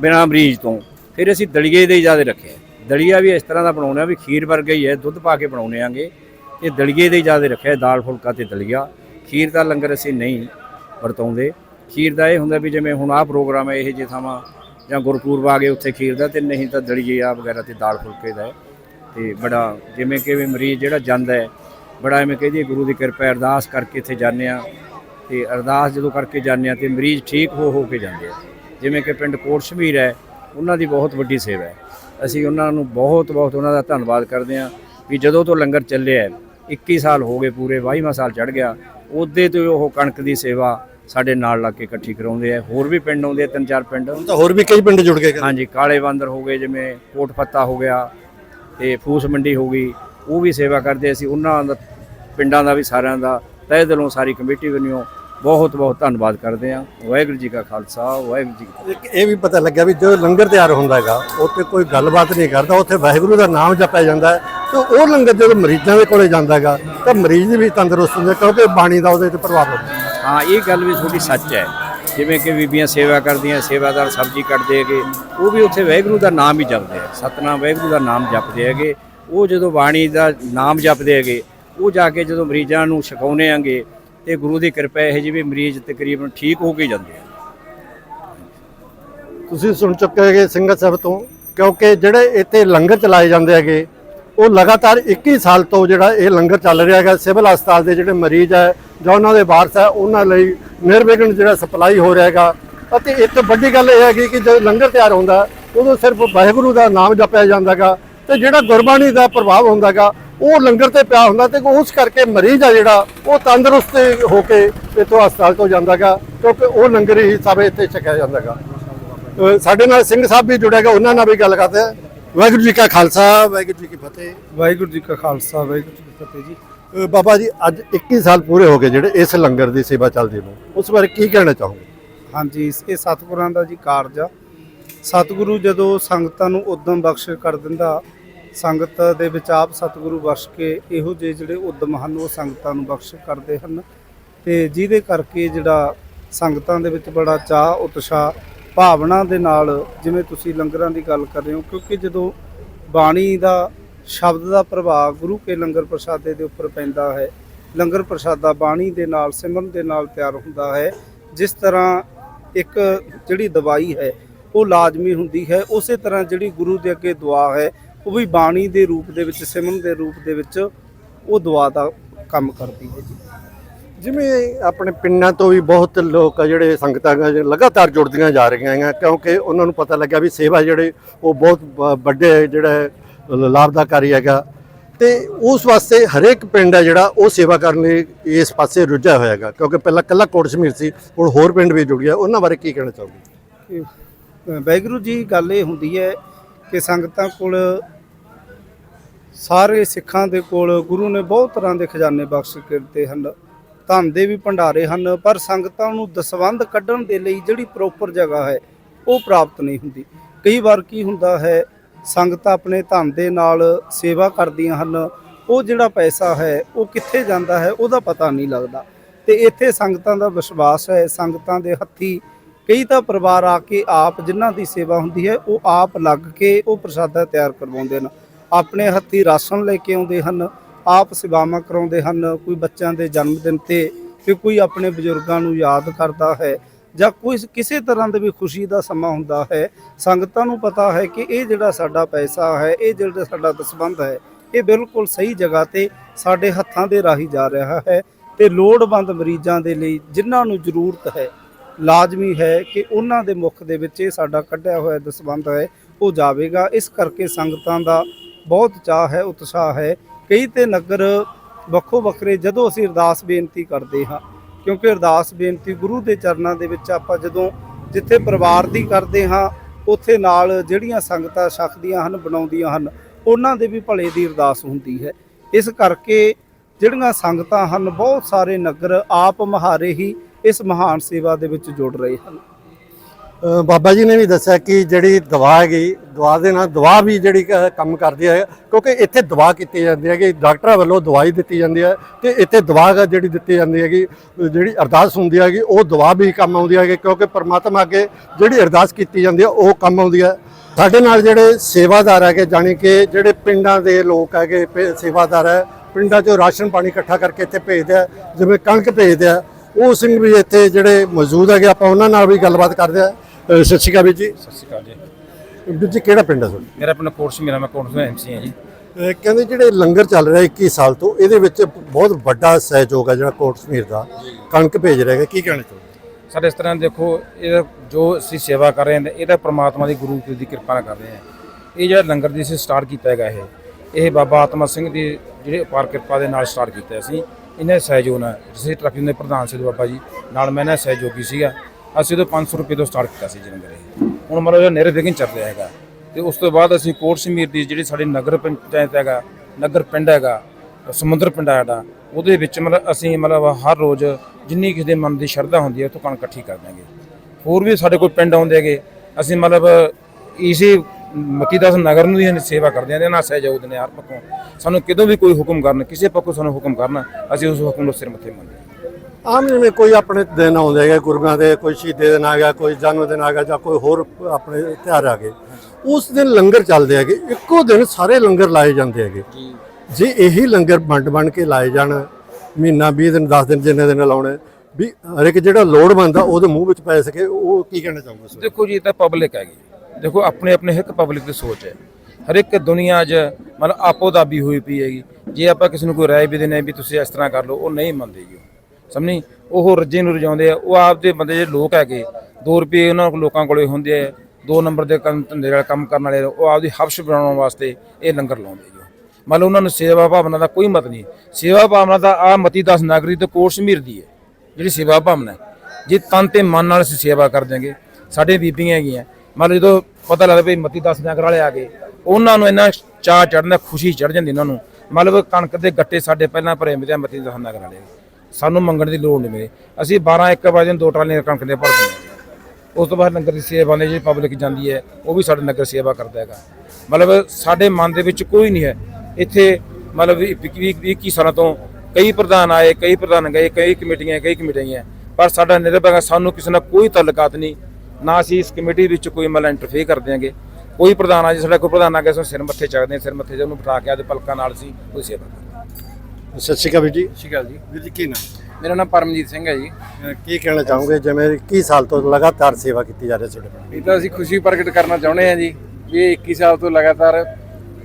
ਬਿਨਾਂ ਮਰੀਜ਼ ਤੋਂ। ਫਿਰ ਅਸੀਂ ਦਲੀਏ ਦੇ ਜ਼ਿਆਦਾ ਰੱਖਿਆ ਦਲੀਆ ਵੀ ਇਸ ਤਰ੍ਹਾਂ ਦਾ ਬਣਾਉਣਾ ਵੀ ਖੀਰ ਵਰਗਾ ਹੀ ਹੈ, ਦੁੱਧ ਪਾ ਕੇ ਬਣਾਉਣੇ ਆਂਗੇ ਇਹ ਦਲੀਏ ਦੇ ਜ਼ਿਆਦਾ ਰੱਖਿਆ, ਦਾਲ ਫੁਲਕਾ ਤੇ ਦਲੀਆ। ਖੀਰ ਦਾ ਲੰਗਰ ਅਸੀਂ ਨਹੀਂ ਵਰਤਾਉਂਦੇ। ਖੀਰ ਦਾ ਇਹ ਹੁੰਦਾ ਵੀ ਜਿਵੇਂ ਹੁਣ ਆਹ ਪ੍ਰੋਗਰਾਮ ਹੈ, ਇਹ ਜੇ ਥਾਵਾਂ ਜਾਂ ਗੁਰਪੂਰਬ ਆ ਗਏ ਉੱਥੇ ਖੀਰ ਦਾ, ਤੇ ਨਹੀਂ ਤਾਂ ਦਲੀਏ ਆ ਵਗੈਰਾ ਤੇ ਦਾਲ ਫੁਲਕੇ ਦਾ ਹੈ। ਤੇ ਬੜਾ ਜਿਵੇਂ ਕਿ ਵੀ ਮਰੀਜ਼ ਜਿਹੜਾ ਜਾਂਦਾ ਹੈ, ਬੜਾ ਐਵੇਂ ਕਹਦੀ ਗੁਰੂ ਦੀ ਕਿਰਪਾ, ਅਰਦਾਸ ਕਰਕੇ ਇੱਥੇ ਜਾਂਦੇ ਆ ਤੇ ਅਰਦਾਸ ਜਦੋਂ ਕਰਕੇ ਜਾਂਦੇ ਆ ਤੇ ਮਰੀਜ਼ ਠੀਕ ਹੋ ਹੋ ਕੇ ਜਾਂਦੇ ਆ। ਜਿਵੇਂ ਕਿ ਪਿੰਡ ਕੋਟ ਸ਼ਮੀਰ ਹੈ ਉਹਨਾਂ ਦੀ ਬਹੁਤ ਵੱਡੀ ਸੇਵਾ ਹੈ। ਅਸੀਂ ਉਹਨਾਂ ਨੂੰ ਬਹੁਤ ਬਹੁਤ ਉਹਨਾਂ ਦਾ ਧੰਨਵਾਦ ਕਰਦੇ ਆ ਵੀ ਜਦੋਂ ਤੋਂ ਲੰਗਰ ਚੱਲਿਆ ਹੈ, 21 ਸਾਲ ਹੋ ਗਏ ਪੂਰੇ 22ਵਾਂ ਸਾਲ ਚੜ ਗਿਆ ਉਹਦੇ ਤੋਂ ਉਹ ਕਣਕ ਦੀ ਸੇਵਾ ਸਾਡੇ ਨਾਲ ਲੱਗ ਕੇ ਇਕੱਠੀ ਕਰਾਉਂਦੇ ਆ। ਹੋਰ ਵੀ ਪਿੰਡ ਆਉਂਦੇ ਆ ਤਿੰਨ ਚਾਰ ਪਿੰਡ। ਤਾਂ ਹੋਰ ਵੀ ਕਈ ਪਿੰਡ ਜੁੜ ਗਏ ਹਾਂਜੀ ਕਾਲੇ ਬਾਂਦਰ ਹੋ ਗਏ ਜਿਵੇਂ ਕੋਟ ਪੱਤਾ ਹੋ ਗਿਆ ਤੇ ਫੂਸ ਮੰਡੀ ਹੋ ਗਈ ਉਹ ਵੀ ਸੇਵਾ ਕਰਦੇ ਅਸੀਂ ਉਹਨਾਂ ਦਾ ਪਿੰਡਾਂ ਦਾ ਵੀ ਸਾਰਿਆਂ ਦਾ ਤਹਿ ਦਿਲੋਂ ਸਾਰੀ ਕਮੇਟੀ ਵੱਲੋਂ ਬਹੁਤ ਬਹੁਤ ਧੰਨਵਾਦ ਕਰਦੇ ਹਾਂ। ਵਾਹਿਗੁਰੂ ਜੀ ਕਾ ਖਾਲਸਾ ਵਾਹਿਗੁਰੂ ਜੀ ਕੀ ਇੱਕ ਇਹ ਵੀ ਪਤਾ ਲੱਗਿਆ ਵੀ ਜਦੋਂ ਲੰਗਰ ਤਿਆਰ ਹੁੰਦਾ ਹੈਗਾ ਉੱਥੇ ਕੋਈ ਗੱਲਬਾਤ ਨਹੀਂ ਕਰਦਾ ਉੱਥੇ ਵਾਹਿਗੁਰੂ ਦਾ ਨਾਮ ਜਪਿਆ ਜਾਂਦਾ ਹੈ। ਤੇ ਉਹ ਲੰਗਰ ਜਦੋਂ ਮਰੀਜ਼ਾਂ ਦੇ ਕੋਲੇ ਜਾਂਦਾ ਹੈਗਾ ਤਾਂ ਮਰੀਜ਼ ਵੀ ਤੰਦਰੁਸਤ ਹੁੰਦੇ ਕਿਉਂਕਿ ਬਾਣੀ ਦਾ ਉਹਦੇ ਤੇ ਪ੍ਰਭਾਵ ਹੁੰਦਾ ਹੈ। ਹਾਂ ਇਹ ਗੱਲ ਵੀ ਤੁਹਾਡੀ ਸੱਚ ਹੈ। ਜਿਵੇਂ ਕਿ ਬੀਬੀਆਂ ਸੇਵਾ ਕਰਦੀਆਂ ਸੇਵਾਦਾਰ ਸਬਜ਼ੀ ਕੱਟਦੇ ਹੈਗੇ ਉਹ ਵੀ ਉੱਥੇ ਵਾਹਿਗੁਰੂ ਦਾ ਨਾਮ ਹੀ ਜਪਦੇ ਆ। ਸਤਨਾਮ ਵਾਹਿਗੁਰੂ ਦਾ ਨਾਮ ਜਪਦੇ ਹੈਗੇ। ਉਹ ਜਦੋਂ ਬਾਣੀ ਦਾ ਨਾਮ ਜਪਦੇ ਹੈਗੇ ਉਹ ਜਾ ਕੇ ਜਦੋਂ ਮਰੀਜ਼ਾਂ ਨੂੰ ਛਕਾਉਨੇ ਆਂਗੇ ਤੇ ਗੁਰੂ ਦੀ ਕਿਰਪਾ ਇਹ ਜੀ ਵੀ ਮਰੀਜ਼ ਤਕਰੀਬਨ ਠੀਕ ਹੋ ਕੇ ਜਾਂਦੇ ਆ। ਤੁਸੀਂ ਸੁਣ ਚੁੱਕੇ ਹੈਗੇ ਸਿੰਘਾ ਸਾਹਿਬ ਤੋਂ, ਕਿਉਂਕਿ ਜਿਹੜੇ ਇੱਥੇ ਲੰਗਰ ਚਲਾਏ ਜਾਂਦੇ ਹੈਗੇ, ਉਹ ਲਗਾਤਾਰ 21 ਸਾਲ ਤੋਂ ਜਿਹੜਾ ਇਹ ਲੰਗਰ ਚੱਲ ਰਿਹਾ ਹੈਗਾ, ਸਿਵਲ ਹਸਪਤਾਲ ਦੇ ਜਿਹੜੇ ਮਰੀਜ਼ ਹੈ ਜਾਂ ਉਹਨਾਂ ਦੇ ਵਾਰਸ ਹੈ, ਉਹਨਾਂ ਲਈ ਨਿਰਵਿਘਨ ਜਿਹੜਾ ਸਪਲਾਈ ਹੋ ਰਿਹਾ ਹੈਗਾ। ਅਤੇ ਇੱਕ ਵੱਡੀ ਗੱਲ ਇਹ ਹੈਗੀ ਕਿ ਜਦੋਂ ਲੰਗਰ ਤਿਆਰ ਹੁੰਦਾ, ਉਦੋਂ ਸਿਰਫ ਵਾਹਿਗੁਰੂ ਦਾ ਨਾਮ ਜਪਿਆ ਜਾਂਦਾਗਾ ਤੇ ਜਿਹੜਾ ਗੁਰਬਾਣੀ ਦਾ ਪ੍ਰਭਾਵ ਹੁੰਦਾਗਾ ਉਹ ਲੰਗਰ ਤੇ ਪਿਆ ਹੁੰਦਾ ਤੇ ਉਸ ਕਰਕੇ ਮਰੀਜ਼ ਆ ਜਿਹੜਾ ਉਹ ਤੰਦਰੁਸਤ ਹੋ ਕੇ ਇੱਥੋਂ ਹਸਪਤਾਲ ਤੋਂ ਜਾਂਦਾਗਾ ਕਿਉਂਕਿ ਉਹ ਲੰਗਰ ਹੀ ਸਭ ਇੱਥੇ ਛਕਿਆ ਜਾਂਦਾਗਾ। ਸਾਡੇ ਨਾਲ ਸਿੰਘ ਸਾਹਿਬ ਵੀ ਜੁੜੇਗਾ ਉਹਨਾਂ ਨਾਲ ਵੀ ਗੱਲ ਕਰਦੇ ਆ ਵਾਹਿਗੁਰੂ ਜੀ ਕਾ ਖਾਲਸਾ ਵਾਹਿਗੁਰੂ ਜੀ ਕੀ ਫਤਿਹ। ਵਾਹਿਗੁਰੂ ਜੀ ਕਾ ਖਾਲਸਾ ਵਾਹਿਗੁਰੂ ਜੀ ਕੀ ਫਤਿਹ ਜੀ। ਬਾਬਾ ਜੀ ਅੱਜ 21 ਸਾਲ ਪੂਰੇ ਹੋ ਗਏ ਜਿਹੜੇ ਇਸ ਲੰਗਰ ਦੀ ਸੇਵਾ ਚੱਲਦੀ ਨੂੰ। ਉਸ ਬਾਰੇ ਕੀ ਕਹਿਣਾ ਚਾਹੋਗੇ? ਹਾਂਜੀ ਇਹ ਸਤਿਗੁਰਾਂ ਦਾ ਜੀ ਕਾਰਜ ਆ। ਸਤਿਗੁਰੂ ਜਦੋਂ ਸੰਗਤਾਂ ਨੂੰ ਉਦਮ ਬਖਸ਼ ਕਰ ਦਿੰਦਾ ਸੰਗਤ ਦੇ ਵਿੱਚ ਆਪ ਸਤਿਗੁਰੂ ਬਖਸ਼ ਕੇ ਇਹੋ ਜਿਹੇ ਜਿਹੜੇ ਉਦਮ ਹਨ, ਉਹ ਸੰਗਤਾਂ ਨੂੰ ਬਖਸ਼ ਕਰਦੇ ਹਨ। ਤੇ ਜਿਹਦੇ ਕਰਕੇ ਜਿਹੜਾ ਸੰਗਤਾਂ ਦੇ ਵਿੱਚ ਬੜਾ ਚਾਹ ਉਤਸ਼ਾਹ, ਭਾਵਨਾ ਦੇ ਨਾਲ ਜਿਵੇਂ ਤੁਸੀਂ ਲੰਗਰਾਂ ਦੀ ਗੱਲ ਕਰ ਰਹੇ ਹੋ, ਕਿਉਂਕਿ ਜਦੋਂ ਬਾਣੀ ਦਾ ਸ਼ਬਦ ਦਾ ਪ੍ਰਭਾਵ ਗੁਰੂ ਕੇ ਲੰਗਰ ਪ੍ਰਸ਼ਾਦੇ ਦੇ ਉੱਪਰ ਪੈਂਦਾ ਹੈ, ਲੰਗਰ ਪ੍ਰਸ਼ਾਦਾ ਬਾਣੀ ਦੇ ਨਾਲ, ਸਿਮਰਨ ਦੇ ਨਾਲ ਤਿਆਰ ਹੁੰਦਾ ਹੈ, ਜਿਸ ਤਰ੍ਹਾਂ ਇੱਕ ਜਿਹੜੀ ਦਵਾਈ ਹੈ, ਉਹ ਲਾਜ਼ਮੀ ਹੁੰਦੀ ਹੈ, ਉਸੇ ਤਰ੍ਹਾਂ ਜਿਹੜੀ ਗੁਰੂ ਦੇ ਅੱਗੇ ਦੁਆ ਹੈ ਉਹ ਵੀ ਬਾਣੀ ਦੇ ਰੂਪ ਦੇ ਵਿੱਚ ਸਿਮਰਨ ਦੇ ਰੂਪ ਦੇ ਵਿੱਚ ਉਹ ਦੁਆ ਦਾ ਕੰਮ ਕਰਦੀ ਹੈ ਜੀ। ਜਿਵੇਂ ਆਪਣੇ ਪਿੰਡਾਂ ਤੋਂ ਵੀ ਬਹੁਤ ਲੋਕ ਆ ਜਿਹੜੇ ਸੰਗਤਾਂ ਲਗਾਤਾਰ ਜੁੜਦੀਆਂ ਜਾ ਰਹੀਆਂ ਹੈਗੀਆਂ ਕਿਉਂਕਿ ਉਹਨਾਂ ਨੂੰ ਪਤਾ ਲੱਗਾ ਵੀ ਸੇਵਾ ਜਿਹੜੇ ਉਹ ਬਹੁਤ ਵੱਡੇ ਜਿਹੜਾ ਹੈ, ਲਾਭਦਾਇਕਾਰੀ ਹੈਗਾ। ਤੇ ਉਸ ਵਾਸਤੇ ਹਰੇਕ ਪਿੰਡ ਹੈ ਜਿਹੜਾ ਉਹ ਸੇਵਾ ਕਰਨ ਲਈ ਇਸ ਪਾਸੇ ਰੁੱਝਿਆ ਹੋਇਆ ਹੈਗਾ ਕਿਉਂਕਿ ਪਹਿਲਾਂ ਕੱਲਾ ਕੋਟ ਸ਼ਮੀਰ ਸੀ ਹੁਣ ਹੋਰ ਪਿੰਡ ਵੀ ਜੁੜ ਗਿਆ। ਉਹਨਾਂ ਬਾਰੇ ਕੀ ਕਹਿਣਾ ਚਾਹੋਗੇ? ਵਾਹਿਗੁਰੂ ਜੀ ਗੱਲ ਇਹ ਹੁੰਦੀ ਹੈ ਕਿ ਸੰਗਤਾਂ ਕੋਲ ਸਾਰੇ ਸਿੱਖਾਂ ਦੇ ਕੋਲ ਗੁਰੂ ਨੇ ਬਹੁਤ ਤਰ੍ਹਾਂ ਦੇ ਖਜ਼ਾਨੇ ਬਖਸ਼ ਕੀਤੇ ਹਨ। ਧਨ ਦੇ ਵੀ ਭੰਡਾਰੇ ਹਨ, ਪਰ ਸੰਗਤਾਂ ਨੂੰ ਦਸਵੰਧ ਕੱਢਣ ਦੇ ਲਈ ਜਿਹੜੀ ਪ੍ਰੋਪਰ ਜਗ੍ਹਾ ਹੈ, ਉਹ ਪ੍ਰਾਪਤ ਨਹੀਂ ਹੁੰਦੀ। ਕਈ ਵਾਰ ਕੀ ਹੁੰਦਾ ਹੈ, ਸੰਗਤਾਂ ਆਪਣੇ ਧਨ ਦੇ ਨਾਲ ਸੇਵਾ ਕਰਦੀਆਂ ਹਨ, ਉਹ ਜਿਹੜਾ ਪੈਸਾ ਹੈ, ਉਹ ਕਿੱਥੇ ਜਾਂਦਾ ਹੈ, ਉਹਦਾ ਪਤਾ ਨਹੀਂ ਲੱਗਦਾ। ਤੇ ਇੱਥੇ ਸੰਗਤਾਂ ਦਾ ਵਿਸ਼ਵਾਸ ਹੈ, ਸੰਗਤਾਂ ਦੇ ਹੱਥੀ ਕਈ ਤਾਂ ਪਰਿਵਾਰ ਆ ਕੇ ਆਪ ਜਿਨ੍ਹਾਂ ਦੀ ਸੇਵਾ ਹੁੰਦੀ ਹੈ, ਉਹ ਆਪ ਲੱਗ ਕੇ ਉਹ ਪ੍ਰਸ਼ਾਦਾ ਤਿਆਰ ਕਰਵਾਉਂਦੇ ਨੇ ਆਪਣੇ ਹੱਥੀ ਰਾਸ਼ਨ ਲੈ ਕੇ ਆਉਂਦੇ ਹਨ, ਆਪ ਸੇਵਾਵਾਂ ਕਰਾਉਂਦੇ ਹਨ। ਕੋਈ ਬੱਚਿਆਂ ਦੇ ਜਨਮ ਦਿਨ ਤੇ ਤੇ ਕੋਈ ਆਪਣੇ ਬਜ਼ੁਰਗਾਂ ਨੂੰ ਯਾਦ ਕਰਦਾ ਹੈ ਜਾਂ ਕੋਈ ਕਿਸੇ ਤਰ੍ਹਾਂ ਦੀ ਵੀ ਖੁਸ਼ੀ ਦਾ ਸਮਾਂ ਹੁੰਦਾ ਹੈ, ਸੰਗਤਾਂ ਨੂੰ ਪਤਾ ਹੈ ਕਿ ਇਹ ਜਿਹੜਾ ਸਾਡਾ ਪੈਸਾ ਹੈ, ਇਹ ਜਿਹੜਾ ਸਾਡਾ ਦਸਬੰਧ ਹੈ, ਇਹ ਬਿਲਕੁਲ ਸਹੀ ਜਗ੍ਹਾ ਤੇ ਸਾਡੇ ਹੱਥਾਂ ਦੇ ਰਾਹੀਂ ਜਾ ਰਿਹਾ ਹੈ ਤੇ ਲੋੜਵੰਦ ਮਰੀਜ਼ਾਂ ਦੇ ਲਈ ਜਿਨ੍ਹਾਂ ਨੂੰ ਜ਼ਰੂਰਤ ਹੈ ਲਾਜ਼ਮੀ ਹੈ ਕਿ ਉਹਨਾਂ ਦੇ ਮੁਖ ਦੇ ਵਿੱਚ ਇਹ ਸਾਡਾ ਕੱਢਿਆ ਹੋਇਆ ਦਸਬੰਧ ਹੈ, ਉਹ ਜਾਵੇਗਾ। ਇਸ ਕਰਕੇ ਸੰਗਤਾਂ ਦਾ ਬਹੁਤ ਚਾਹ ਹੈ, ਉਤਸ਼ਾਹ ਹੈ। ਕਈ ਤੇ ਨਗਰ ਵੱਖੋ ਵੱਖਰੇ ਜਦੋਂ ਅਸੀਂ ਅਰਦਾਸ ਬੇਨਤੀ ਕਰਦੇ ਹਾਂ, ਕਿਉਂਕਿ ਅਰਦਾਸ ਬੇਨਤੀ ਗੁਰੂ ਦੇ ਚਰਨਾਂ ਦੇ ਵਿੱਚ ਆਪਾਂ ਜਦੋਂ ਜਿੱਥੇ ਪਰਿਵਾਰ ਦੀ ਕਰਦੇ ਹਾਂ, ਉੱਥੇ ਨਾਲ ਜਿਹੜੀਆਂ ਸੰਗਤਾਂ ਛਕਦੀਆਂ ਹਨ, ਬਣਾਉਂਦੀਆਂ ਹਨ, ਉਹਨਾਂ ਦੇ ਵੀ ਭਲੇ ਦੀ ਅਰਦਾਸ ਹੁੰਦੀ ਹੈ। ਇਸ ਕਰਕੇ ਜਿਹੜੀਆਂ ਸੰਗਤਾਂ ਹਨ, ਬਹੁਤ ਸਾਰੇ ਨਗਰ ਆਪ ਮਹਾਰੇ ਹੀ ਇਸ ਮਹਾਨ ਸੇਵਾ ਦੇ ਵਿੱਚ ਜੁੜ ਰਹੇ ਹਨ। ਬਾਬਾ ਜੀ ਨੇ ਵੀ ਦੱਸਿਆ ਕਿ ਜਿਹੜੀ ਦਵਾ ਹੈਗੀ, ਦਵਾ ਦੇ ਨਾਲ ਦਵਾ ਵੀ ਜਿਹੜੀ ਕੰਮ ਕਰਦੀ ਹੈ, ਕਿਉਂਕਿ ਇੱਥੇ ਦਵਾ ਕੀਤੀ ਜਾਂਦੀ ਹੈ ਕਿ ਡਾਕਟਰਾਂ ਵੱਲੋਂ ਦਵਾਈ ਦਿੱਤੀ ਜਾਂਦੀ ਹੈ ਤੇ ਇੱਥੇ ਦਵਾ ਜਿਹੜੀ ਦਿੱਤੀ ਜਾਂਦੀ ਹੈਗੀ, ਜਿਹੜੀ ਅਰਦਾਸ ਹੁੰਦੀ ਹੈਗੀ, ਉਹ ਦਵਾ ਵੀ ਕੰਮ ਆਉਂਦੀ ਹੈਗੀ, ਕਿਉਂਕਿ ਪਰਮਾਤਮਾ ਅੱਗੇ ਜਿਹੜੀ ਅਰਦਾਸ ਕੀਤੀ ਜਾਂਦੀ ਹੈ, ਉਹ ਕੰਮ ਆਉਂਦੀ ਹੈ। ਸਾਡੇ ਨਾਲ ਜਿਹੜੇ ਸੇਵਾਦਾਰ ਹੈਗੇ, ਜਾਣੀ ਕਿ ਜਿਹੜੇ ਪਿੰਡਾਂ ਦੇ ਲੋਕ ਹੈਗੇ, ਪੇ- ਸੇਵਾਦਾਰ ਹੈ, ਪਿੰਡਾਂ 'ਚੋਂ ਰਾਸ਼ਨ ਪਾਣੀ ਇਕੱਠਾ ਕਰਕੇ ਇੱਥੇ ਭੇਜਦੇ ਆ ਜਿਵੇਂ ਕਣਕ ਭੇਜਦੇ ਆ ਉਹ ਸਿੰਘ ਵੀ ਇੱਥੇ ਜਿਹੜੇ ਮੌਜੂਦ ਹੈਗੇ ਆਪਾਂ ਉਹਨਾਂ ਨਾਲ ਵੀ ਗੱਲਬਾਤ ਕਰਦੇ ਆ ਅ, ਸਤਿ ਸ਼੍ਰੀ ਅਕਾਲ ਵੀਰ ਜੀ। ਸਤਿ ਸ਼੍ਰੀ ਅਕਾਲ ਜੀ। ਵੀਰ ਜੀ ਕਿਹੜਾ ਪਿੰਡ ਹੈ ਤੁਹਾਡਾ? ਮੇਰਾ ਆਪਣਾ ਕੋਰਸ ਮੇਰਾ ਮੈਂ ਕੋਰਸ ਦਾ ਐਮਸੀ ਹਾਂ ਜੀ। ਅਹ ਕਹਿੰਦੇ ਜਿਹੜੇ ਲੰਗਰ ਚੱਲ ਰਿਹਾ 21 ਸਾਲ ਤੋਂ ਇਹਦੇ ਵਿੱਚ ਬਹੁਤ ਵੱਡਾ ਸਹਿਯੋਗ ਹੈ ਜਿਹੜਾ ਕੋਟ ਸਮੀਰ ਦਾ। ਕਣਕ ਭੇਜ ਰਿਹਾ ਹੈ ਕੀ ਕਹਿਣਾ ਚਾਹੁੰਦੇ ਸਰ ਇਸ ਤਰ੍ਹਾਂ ਦੇਖੋ ਇਹ ਜੋ ਅਸੀਂ ਸੇਵਾ ਕਰ ਰਹੇ ਹਾਂ ਇਹਦਾ ਪ੍ਰਮਾਤਮਾ ਦੀ ਗੁਰੂ ਦੀ ਕਿਰਪਾ ਨਾਲ ਕਰ ਰਹੇ ਹਾਂ। ਇਹ ਜਿਹੜਾ ਲੰਗਰ ਦੀ ਅਸੀਂ ਸਟਾਰਟ ਕੀਤਾ ਹੈਗਾ ਇਹ ਇਹ ਬਾਬਾ ਆਤਮਾ ਸਿੰਘ ਦੀ ਜਿਹੜੇ ਅਪਾਰ ਕਿਰਪਾ ਦੇ ਨਾਲ ਸਟਾਰਟ ਕੀਤਾ ਅਸੀਂ। ਇਹਨਾਂ ਦੇ ਸਹਿਯੋਗ ਨਾਲ, ਜਿਸੇ ਟਰੱਕਿੰਗ ਦੇ ਪ੍ਰਧਾਨ ਸੀ ਬਾਬਾ ਜੀ ਨਾਲ ਮੈਂ ਇਹਨਾਂ ਸਹਿਯੋਗੀ ਸੀਗਾ, ਅਸੀਂ ਉਦੋਂ 500 ਰੁਪਏ ਤੋਂ ਸਟਾਰਟ ਕੀਤਾ ਸੀ ਜੀ ਲੰਗਰ ਇਹ। ਹੁਣ ਮਤਲਬ ਇਹ ਨਿਰਵਿਘਨ ਚੱਲ ਰਿਹਾ ਹੈਗਾ। ਤੇ ਉਸ ਤੋਂ ਬਾਅਦ ਅਸੀਂ ਕੋਟ ਸਮੀਰ ਦੀ ਜਿਹੜੀ ਸਾਡੇ ਨਗਰ ਪੰਚਾਇਤ ਹੈਗਾ, ਨਗਰ ਪਿੰਡ ਹੈਗਾ, ਸਮੁੰਦਰ ਪਿੰਡ ਹੈਗਾ, ਉਹਦੇ ਵਿੱਚ ਮਤਲਬ ਅਸੀਂ ਮਤਲਬ ਹਰ ਰੋਜ਼ ਜਿੰਨੀ ਕਿਸੇ ਦੇ ਮਨ ਦੀ ਸ਼ਰਧਾ ਹੁੰਦੀ ਹੈ ਉਹ ਕਣਕ ਇਕੱਠੀ ਕਰ ਦਾਂਗੇ ਹੋਰ ਵੀ ਸਾਡੇ ਕੋਲ ਪਿੰਡ ਆਉਂਦੇ ਹੈਗੇ, ਅਸੀਂ ਮਤਲਬ ਇਸੇ ਮੱਕੀ ਦਾਸ ਨਗਰ ਨੂੰ ਅਸੀਂ ਸੇਵਾ ਕਰਦੇ ਹਾਂ ਤੇ ਨਾਲ ਸਹਿਯੋਗ ਦਿੰਦੇ ਹਰ ਪੱਖੋਂ। ਸਾਨੂੰ ਕਿਦੋਂ ਵੀ ਕੋਈ ਹੁਕਮ ਕਰਨ ਕਿਸੇ ਪੱਖੋਂ ਸਾਨੂੰ ਹੁਕਮ ਕਰਨ ਅਸੀਂ ਉਸ ਹੁਕਮ ਨੂੰ ਸਿਰ ਮੱਥੇ ਮੰਨਦੇ ਆਮ ਜਿਵੇਂ ਕੋਈ ਆਪਣੇ ਦਿਨ ਆਉਂਦੇ ਹੈਗੇ ਗੁਰੂਆਂ ਦੇ ਕੋਈ ਸ਼ਹੀਦੇ ਦਿਨ ਆ ਗਿਆ ਕੋਈ ਜਨਮ ਦਿਨ ਆ ਗਿਆ ਜਾਂ ਕੋਈ ਹੋਰ ਆਪਣੇ ਤਿਉਹਾਰ ਆ ਗਏ। ਉਸ ਦਿਨ ਲੰਗਰ ਚੱਲਦੇ ਹੈਗੇ ਇੱਕੋ ਦਿਨ ਸਾਰੇ ਲੰਗਰ ਲਾਏ ਜਾਂਦੇ ਹੈਗੇ। ਜੇ। ਇਹੀ ਲੰਗਰ ਵੰਡ ਬਣ ਕੇ ਲਾਏ ਜਾਣ ਮਹੀਨਾ 20 ਦਿਨ 10 ਦਿਨ ਜਿੰਨੇ ਦਿਨ ਲਾਉਣੇ ਵੀ ਹਰ ਇੱਕ ਜਿਹੜਾ ਲੋੜਵੰਦ ਆ ਉਹਦੇ ਮੂੰਹ ਵਿੱਚ ਪੈ ਸਕੇ ਉਹ ਕੀ ਕਹਿਣਾ ਬਾਰੇ? ਦੇਖੋ ਜੀ ਇਹ ਤਾਂ ਪਬਲਿਕ ਹੈਗੀ। ਦੇਖੋ, ਆਪਣੇ ਆਪਣੇ ਹਰ ਇੱਕ ਪਬਲਿਕ ਦੀ ਸੋਚ ਹੈ। ਹਰ ਇੱਕ ਦੁਨੀਆ 'ਚ ਮਤਲਬ ਆਪੋ ਦਾਬੀ ਹੋਈ ਪਈ ਹੈਗੀ। ਜੇ ਆਪਾਂ ਕਿਸੇ ਨੂੰ ਕੋਈ ਰਾਏ ਵੀ ਦਿੰਦੇ ਹਾਂ ਵੀ ਤੁਸੀਂ ਇਸ ਤਰ੍ਹਾਂ ਕਰ ਲਓ, ਉਹ ਨਹੀਂ ਮੰਨਦੇ ਜੀ ਉਹ। ਸਮਝੀ? ਉਹ ਰੱਜੇ ਨੂੰ ਰਜਾਉਂਦੇ ਆ। ਉਹ ਆਪਦੇ ਬੰਦੇ ਜਿਹੜੇ ਲੋਕ ਹੈਗੇ 2 ਰੁਪਏ ਉਹਨਾਂ ਲੋਕਾਂ ਕੋਲੇ ਹੁੰਦੇ ਆ, ਦੋ ਨੰਬਰ ਦੇ ਕੰਮ ਧੰਦੇ ਨਾਲ ਕੰਮ ਕਰਨ ਵਾਲੇ ਉਹ ਆਪਦੀ ਹਬਸ਼ ਬਣਾਉਣ ਵਾਸਤੇ ਇਹ ਲੰਗਰ ਲਾਉਂਦੇ ਜੀ ਮੰਨ ਲਓ ਉਹਨਾਂ ਨੂੰ ਸੇਵਾ ਭਾਵਨਾ ਦਾ ਕੋਈ ਮਤ ਨਹੀਂ। ਸੇਵਾ ਭਾਵਨਾ ਦਾ ਆ ਮਤੀ ਦਸ ਨਾਗਰੀ ਤੇ ਕੋਟ ਸ਼ਮੀਰ ਦੀ ਹੈ, ਜਿਹੜੀ ਸੇਵਾ ਭਾਵਨਾ ਜੇ ਤਨ ਤੇ ਮਨ ਨਾਲ ਅਸੀਂ ਸੇਵਾ ਕਰ ਦਿਆਂਗੇ, ਸਾਡੇ ਬੀਬੀਆਂ ਹੈਗੀਆਂ ਮਤਲਬ ਜਦੋਂ ਪਤਾ ਲੱਗਦਾ ਵੀ ਮਤੀ ਦਸ ਨਗਰ ਵਾਲੇ ਆ ਗਏ, ਉਹਨਾਂ ਨੂੰ ਇੰਨਾ ਚਾਹ ਚੜ੍ਹਦਾ, ਖੁਸ਼ੀ ਚੜ ਜਾਂਦੀ ਉਹਨਾਂ ਨੂੰ। ਮਤਲਬ ਕਣਕ ਦੇ ਗੱਟੇ ਸਾਡੇ ਪਹਿਲਾਂ ਭਰੇ ਹੁੰਦੇ ਆ ਮਤੀ ਦਸ ਨਗਰ ਵਾਲੇ। ਸਾਨੂੰ ਮੰਗਣ ਦੀ ਲੋੜ ਨਹੀਂ ਮੇਰੇ ਅਸੀਂ 12 1 ਵਜੇ ਨੂੰ ਦੋ ਟਰਾਲੀਆਂ ਕਣਕ ਦੇ ਭਰ ਦਿੰਦੇ ਹਾਂ ਉਸ ਤੋਂ ਬਾਅਦ ਲੰਗਰ ਦੀ ਸੇਵਾ ਨੇ ਜਿਹੜੀ ਪਬਲਿਕ ਜਾਂਦੀ ਹੈ, ਉਹ ਵੀ ਸਾਡੇ ਨਗਰ ਸੇਵਾ ਕਰਦਾ ਹੈਗਾ। ਮਤਲਬ ਸਾਡੇ ਮਨ ਦੇ ਵਿੱਚ ਕੋਈ ਨਹੀਂ ਹੈ। ਇੱਥੇ ਮਤਲਬ 20 21 ਸਾਲਾਂ ਤੋਂ ਕਈ ਪ੍ਰਧਾਨ ਆਏ, ਕਈ ਪ੍ਰਧਾਨ ਗਏ, ਕਈ ਕਮੇਟੀਆਂ ਕਈ ਕਮੇਟੀਆਂ ਪਰ ਸਾਡਾ ਨਿਰਭਰ ਸਾਨੂੰ ਕਿਸੇ ਨਾਲ ਕੋਈ ਤਾਲੁਕਾਤ ਨਹੀਂ। ਨਾ ਅਸੀਂ ਇਸ ਕਮੇਟੀ ਵਿੱਚ ਕੋਈ ਮਤਲਬ ਇੰਟਰਫੇਅਰ ਕਰ ਦਿਆਂਗੇ ਕੋਈ ਪ੍ਰਧਾਨ ਆ ਜੇ ਸਾਡਾ ਕੋਈ ਪ੍ਰਧਾਨ ਆ ਗਿਆ ਸਿਰ ਮੱਥੇ ਚੱਕਦੇ ਹਾਂ, ਸਿਰ ਮੱਥੇ ਜੇ ਉਹਨੂੰ ਬਿਠਾ ਕੇ ਆਦੇ ਪਲਕਾਂ ਨਾਲ ਸੀ ਕੋਈ ਸੇਵਾ ਕਰਦੇ ਸਤਿ ਸ਼੍ਰੀ ਅਕਾਲ ਵੀਰ ਜੀ। ਸਤਿ ਸ਼੍ਰੀ ਅਕਾਲ ਜੀ। ਵੀਰ ਜੀ ਕੀ ਨਾਮ? ਮੇਰਾ ਨਾਮ ਪਰਮਜੀਤ ਸਿੰਘ ਹੈ ਜੀ। ਕੀ ਕਹਿਣਾ ਚਾਹੋਗੇ? ਜਿਵੇਂ 21 ਸਾਲ ਤੋਂ ਲਗਾਤਾਰ ਸੇਵਾ ਕੀਤੀ ਜਾ ਰਹੀ ਹੈ ਤੁਹਾਡੇ ਇਹ ਤਾਂ ਅਸੀਂ ਖੁਸ਼ੀ ਪ੍ਰਗਟ ਕਰਨਾ ਚਾਹੁੰਦੇ ਹਾਂ ਜੀ ਵੀ ਇਹ 21 ਸਾਲ ਤੋਂ ਲਗਾਤਾਰ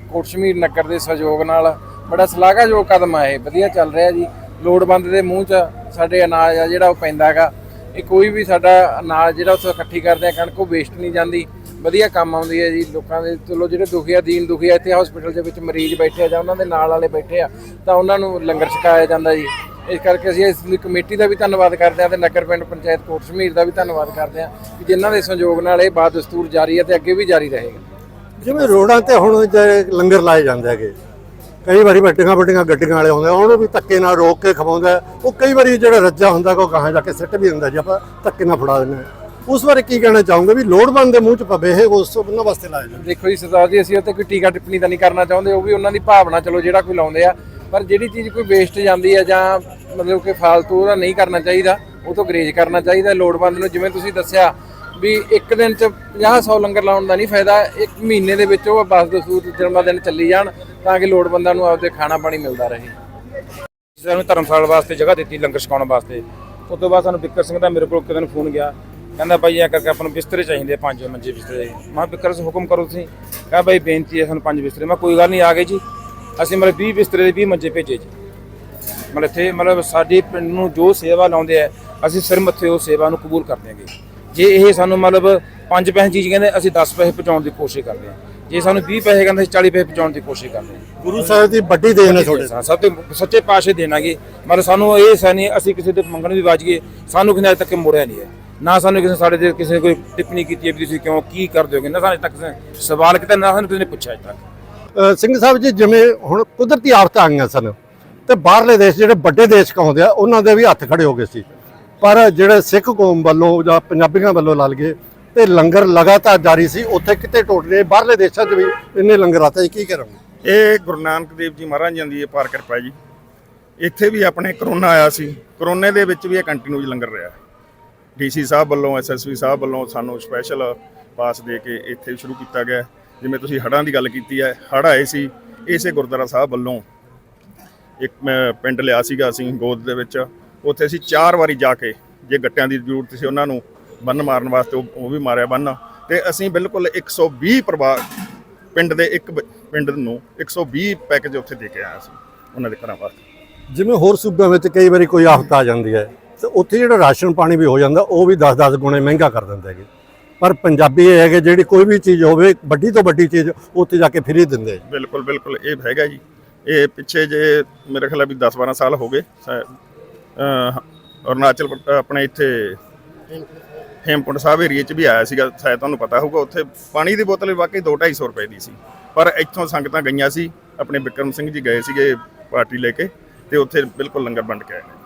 ਕੋਟਸ਼ਮੀਰ ਨਗਰ ਦੇ ਸਹਿਯੋਗ ਨਾਲ ਬੜਾ ਸ਼ਲਾਘਾਯੋਗ ਕਦਮ ਆ ਇਹ। ਵਧੀਆ ਚੱਲ ਰਿਹਾ ਜੀ। ਲੋੜਵੰਦ ਦੇ ਮੂੰਹ 'ਚ ਸਾਡੇ ਅਨਾਜ ਆ ਜਿਹੜਾ ਉਹ ਪੈਂਦਾ ਹੈਗਾ। ਇਹ ਕੋਈ ਵੀ ਸਾਡਾ ਅਨਾਜ ਜਿਹੜਾ ਉੱਥੇ ਇਕੱਠੀ ਕਰਦੇ ਆ ਕਣਕ, ਉਹ ਵੇਸਟ ਨਹੀਂ ਜਾਂਦੀ। ਵਧੀਆ ਕੰਮ ਆਉਂਦੀ ਹੈ ਜੀ, ਲੋਕਾਂ ਦੇ ਚਲੋ ਜਿਹੜੇ ਦੁਖੀ ਆ, ਦੀਨ ਦੁਖੀ ਆ, ਇੱਥੇ ਹਸਪੀਟਲ ਦੇ ਵਿੱਚ ਮਰੀਜ਼ ਬੈਠੇ ਆ ਜਾਂ ਉਹਨਾਂ ਦੇ ਨਾਲ ਵਾਲੇ ਬੈਠੇ ਆ, ਤਾਂ ਉਹਨਾਂ ਨੂੰ ਲੰਗਰ ਛਕਾਇਆ ਜਾਂਦਾ ਜੀ। ਇਸ ਕਰਕੇ ਅਸੀਂ ਇਸ ਕਮੇਟੀ ਦਾ ਵੀ ਧੰਨਵਾਦ ਕਰਦੇ ਹਾਂ ਤੇ ਨਗਰ ਪਿੰਡ ਪੰਚਾਇਤ ਕੋਟ ਸ਼ਮੀਰ ਦਾ ਵੀ ਧੰਨਵਾਦ ਕਰਦੇ ਹਾਂ ਕਿ ਜਿਨ੍ਹਾਂ ਦੇ ਸੰਯੋਗ ਨਾਲ ਇਹ ਬਾਦ ਦਸਤੂਰ ਜਾਰੀ ਹੈ ਤੇ ਅੱਗੇ ਵੀ ਜਾਰੀ ਰਹੇਗਾ। ਜਿਵੇਂ ਰੋਡਾਂ ਤੇ ਹੁਣ ਲੰਗਰ ਲਾਏ ਜਾਂਦੇ ਹੈਗੇ ਕਈ ਵਾਰੀ ਵੱਡੀਆਂ ਵੱਡੀਆਂ ਗੱਡੀਆਂ ਵਾਲੇ ਆਉਂਦੇ ਉਹਨੂੰ ਵੀ ਧੱਕੇ ਨਾਲ ਰੋਕ ਕੇ ਖਵਾਉਂਦਾ ਉਹ ਕਈ ਵਾਰੀ ਜਿਹੜਾ ਰੱਜਾ ਹੁੰਦਾ ਕੋ ਗਾਹਾਂ ਜਾ ਕੇ ਸਿੱਟ ਵੀ ਦਿੰਦਾ ਜੀ ਆਪਾਂ ਧੱਕੇ ਨਾਲ ਫੜਾ ਦਿੰਦੇ ਹਾਂ। ਉਸ ਬਾਰੇ ਕੀ ਕਹਿਣਾ ਚਾਹੋਗੇ ਵੀ ਲੋੜਵੰਦ ਦੇ ਮੂੰਹ ਚ ਪਵੇ ਇਹ, ਉਸ ਉਹਨਾਂ ਵਾਸਤੇ ਲਾਇਆ ਜਾਂਦਾ ਦੇਖੋ ਜੀ ਸਰਦਾਰ ਜੀ, ਅਸੀਂ ਉੱਤੇ ਕੋਈ ਟੀਕਾ ਟਿੱਪਣੀ ਤਾਂ ਨਹੀਂ ਕਰਨਾ ਚਾਹੁੰਦੇ, ਉਹ ਵੀ ਉਹਨਾਂ ਦੀ ਭਾਵਨਾ, ਚਲੋ ਜਿਹੜਾ ਕੋਈ ਲਾਉਂਦੇ ਆ। ਪਰ ਜਿਹੜੀ ਚੀਜ਼ ਕੋਈ ਵੇਸਟ ਜਾਂਦੀ ਹੈ ਜਾਂ ਮਤਲਬ ਕਿ ਫਾਲਤੂ ਉਹਦਾ ਨਹੀਂ ਕਰਨਾ ਚਾਹੀਦਾ, ਉਹ ਤੋਂ ਗਰੇਜ ਕਰਨਾ ਚਾਹੀਦਾ ਲੋੜਵੰਦ ਨੂੰ ਜਿਵੇਂ ਤੁਸੀਂ ਦੱਸਿਆ ਵੀ ਇੱਕ ਦਿਨ ਚ 50 100 ਲੰਗਰ ਲਾਉਣ ਦਾ ਨਹੀਂ ਫਾਇਦਾ, ਇੱਕ ਮਹੀਨੇ ਦੇ ਵਿੱਚ ਉਹ ਬਸ ਦਸੂਤ ਜਨਮ ਦਿਨ ਚੱਲੀ ਜਾਣ ਤਾਂ ਕਿ ਲੋੜਵੰਦਾਂ ਨੂੰ ਆਪਦੇ ਖਾਣਾ ਪਾਣੀ ਮਿਲਦਾ ਰਹੇ। ਸਾਨੂੰ ਧਰਮਸ਼ਾਲ ਵਾਸਤੇ ਜਗ੍ਹਾ ਦਿੱਤੀ, ਲੰਗਰ ਛਕਾਉਣ ਵਾਸਤੇ। ਉਸ ਤੋਂ ਬਾਅਦ ਸਾਨੂੰ ਬਿੱਕਰ ਸਿੰਘ ਦਾ ਮੇਰੇ ਕੋਲ ਇੱਕ ਦਿਨ ਫੋਨ ਗਿਆ। ਕਹਿੰਦਾ ਭਾਈ ਇਹ ਕਰਕੇ ਆਪਾਂ ਨੂੰ ਬਿਸਤਰੇ ਚਾਹੀਦੇ ਪੰਜ ਮੰਜੇ ਬਿਸਤਰੇ ਮੈਂ ਕਿਹਾ, ਬਿੱਕਰ ਸਿੰਘ ਹੁਕਮ ਕਰੋ ਤੁਸੀਂ। ਕਹਿੰਦਾ ਭਾਈ ਬੇਨਤੀ ਹੈ ਸਾਨੂੰ ਪੰਜ ਬਿਸਤਰੇ। ਮੈਂ ਕੋਈ ਗੱਲ ਨਹੀਂ, ਆ ਗਏ ਜੀ। ਅਸੀਂ ਮਤਲਬ 20 ਬਿਸਤਰੇ ਦੇ 20 ਮੰਜੇ ਭੇਜੇ ਜੀ। ਮਤਲਬ ਇੱਥੇ ਮਤਲਬ ਸਾਡੇ ਪਿੰਡ ਨੂੰ ਜੋ ਸੇਵਾ ਲਾਉਂਦੇ ਆ, ਅਸੀਂ ਸਿਰ ਮੱਥੇ ਉਹ ਸੇਵਾ ਨੂੰ ਕਬੂਲ ਕਰ ਦਿਆਂਗੇ ਜੇ ਇਹ ਸਾਨੂੰ ਮਤਲਬ ਪੰਜ ਪੈਸੇ ਚੀਜ਼ ਕਹਿੰਦੇ ਅਸੀਂ 10 ਪੈਸੇ ਪਹੁੰਚਾਉਣ ਦੀ ਕੋਸ਼ਿਸ਼ ਕਰਦੇ ਹਾਂ। ਜੇ ਸਾਨੂੰ 20 ਪੈਸੇ ਕਹਿੰਦੇ ਅਸੀਂ 40 ਪੈਸੇ ਪਹੁੰਚਾਉਣ ਦੀ ਕੋਸ਼ਿਸ਼ ਕਰਦੇ ਹਾਂ। ਗੁਰੂ ਸਾਹਿਬ ਦੀ ਵੱਡੀ ਦੇਣ ਹੈ ਤੁਹਾਡੇ ਸਭ ਤੋਂ ਸੱਚੇ ਪਾਸ਼ੇ ਦੇਣਾਗੇ ਮਤਲਬ ਸਾਨੂੰ ਇਹ ਸੈਨੀ ਅਸੀਂ ਕਿਸੇ ਦੇ ਮੰਗਣ ਵੀ ਵੱਜ ਗਏ। ਸਾਨੂੰ ਕਿਸੇ ਨੇ ਅਜੇ ਤੱਕ ਮੋੜਿਆ ਨਹੀਂ ਹੈ। ਨਾ ਸਾਨੂੰ ਕਿਸੇ ਸਾਡੇ ਤੇ ਕਿਸੇ ਕੋਈ ਟਿੱਪਣੀ ਕੀਤੀ ਹੈ ਵੀ ਤੁਸੀਂ ਕਿਉਂ ਕੀ ਕਰਦੇ ਹੋਗੇ। ਨਾ ਅਜੇ ਤੱਕ ਸਵਾਲ ਕੀਤਾ ਨਾ ਸਾਨੂੰ ਕਿਸੇ ਨੇ ਪੁੱਛਿਆ ਅਜੇ ਤੱਕ। ਸਿੰਘ ਸਾਹਿਬ ਜੀ ਜਿਵੇਂ ਹੁਣ ਕੁਦਰਤੀ ਆਫਤਾਂ ਆਈਆਂ ਸਨ ਤੇ ਬਾਹਰਲੇ ਦੇਸ਼ ਜਿਹੜੇ ਵੱਡੇ ਦੇਸ਼ ਕਹਾਉਂਦੇ ਆ ਉਹਨਾਂ ਦੇ ਵੀ ਹੱਥ ਖੜੇ ਹੋ ਗਏ ਸੀ। ਪਰ ਜਿਹੜੇ ਸਿੱਖ ਕੌਮ ਵੱਲੋਂ ਜਾਂ ਪੰਜਾਬੀਆਂ ਵੱਲੋਂ ਲਾ ਲਈਏ ਤੇ ਲੰਗਰ ਲਗਾਤਾਰ ਜਾਰੀ ਸੀ, ਉੱਥੇ ਕਿਤੇ ਟੁੱਟ ਰਹੇ ਬਾਹਰਲੇ ਦੇਸ਼ਾਂ 'ਚ ਵੀ ਇੰਨੇ ਲੰਗਰ ਆਤੇ ਕੀ ਕਰਾਂਗੇ? ਇਹ ਗੁਰੂ ਨਾਨਕ ਦੇਵ ਜੀ ਮਹਾਰਾਜ ਜੀ ਦੀ ਇਹ ਪਾਰ ਕਿਰਪਾ ਜੀ। ਇੱਥੇ ਵੀ ਆਪਣੇ ਕਰੋਨਾ ਆਇਆ ਸੀ, ਕਰੋਨੇ ਦੇ ਵਿੱਚ ਵੀ ਇਹ ਕੰਟੀਨਿਊ ਲੰਗਰ ਰਿਹਾ। ਡੀਸੀ ਸਾਹਿਬ ਵੱਲੋਂ ਐਸਐਸਪੀ ਸਾਹਿਬ ਵੱਲੋਂ ਸਾਨੂੰ ਸਪੈਸ਼ਲ ਪਾਸ ਦੇ ਕੇ ਇੱਥੇ ਸ਼ੁਰੂ ਕੀਤਾ ਗਿਆ। ਜਿਵੇਂ ਤੁਸੀਂ ਹੜ੍ਹਾਂ ਦੀ ਗੱਲ ਕੀਤੀ ਹੈ ਹੜ ਆਏ ਸੀ, ਇਸੇ ਗੁਰਦੁਆਰਾ ਸਾਹਿਬ ਵੱਲੋਂ ਇੱਕ ਪਿੰਡ ਲਿਆ ਸੀਗਾ ਅਸੀਂ ਗੋਦ ਦੇ ਵਿੱਚ। ਉੱਥੇ ਅਸੀਂ ਚਾਰ ਵਾਰੀ ਜਾ ਕੇ ਜੇ ਗੱਟਿਆਂ ਦੀ ਜ਼ਰੂਰਤ ਸੀ ਉਹਨਾਂ ਨੂੰ ਬੰਨ ਮਾਰਨ ਵਾਸਤੇ ਉਹ ਵੀ ਮਾਰਿਆ ਬੰਨ। ਤੇ ਅਸੀਂ ਬਿਲਕੁਲ 120 ਪਰਿਵਾਰ ਪਿੰਡ ਦੇ ਇੱਕ ਪਿੰਡ ਨੂੰ 120 ਪੈਕੇਜ ਉੱਥੇ ਦੇ ਕੇ ਆਇਆ ਸੀ ਉਹਨਾਂ ਦੇ ਘਰਾਂ ਵਾਸਤੇ। ਜਿਵੇਂ ਹੋਰ ਸੂਬਿਆਂ ਵਿੱਚ ਕਈ ਵਾਰੀ ਕੋਈ ਆਫਤ ਆ ਜਾਂਦੀ ਹੈ ਤੇ ਉੱਥੇ ਜਿਹੜਾ ਰਾਸ਼ਨ ਪਾਣੀ ਵੀ ਹੋ ਜਾਂਦਾ ਉਹ ਵੀ 10-10 ਗੁਣੇ ਮਹਿੰਗਾ ਕਰ ਦਿੰਦੇ ਹੈਗੇ। ਪਰ ਪੰਜਾਬੀ ਇਹ ਹੈਗੇ ਜਿਹੜੀ ਕੋਈ ਵੀ ਚੀਜ਼ ਹੋਵੇ ਵੱਡੀ ਤੋਂ ਵੱਡੀ ਚੀਜ਼ ਉੱਥੇ ਜਾ ਕੇ ਫਰੀ ਦਿੰਦੇ। ਬਿਲਕੁਲ ਬਿਲਕੁਲ ਇਹ ਹੈਗਾ ਜੀ। ਇਹ ਪਿੱਛੇ ਜੇ ਮੇਰੇ ਖਿਆਲ ਵੀ 10 12 ਸਾਲ ਹੋ ਗਏ ਅਰੁਣਾਚਲ ਆਪਣੇ ਇੱਥੇ ਹੇਮਕੁੰਟ ਸਾਹਿਬ ਏਰੀਏ 'ਚ ਵੀ ਆਇਆ ਸੀਗਾ, ਸ਼ਾਇਦ ਤੁਹਾਨੂੰ ਪਤਾ ਹੋਊਗਾ, ਉੱਥੇ ਪਾਣੀ ਦੀ ਬੋਤਲ ਵੀ ਵਾਕਈ 2-250 ਰੁਪਏ ਦੀ ਸੀ। ਪਰ ਇੱਥੋਂ ਸੰਗਤਾਂ ਗਈਆਂ ਸੀ, ਆਪਣੇ ਬਿਕਰਮ ਸਿੰਘ ਜੀ ਗਏ ਸੀਗੇ ਪਾਰਟੀ ਲੈ ਕੇ, ਤੇ ਉੱਥੇ ਬਿਲਕੁਲ ਲੰਗਰ ਵੰਡ ਕੇ ਆਏ ਨੇ।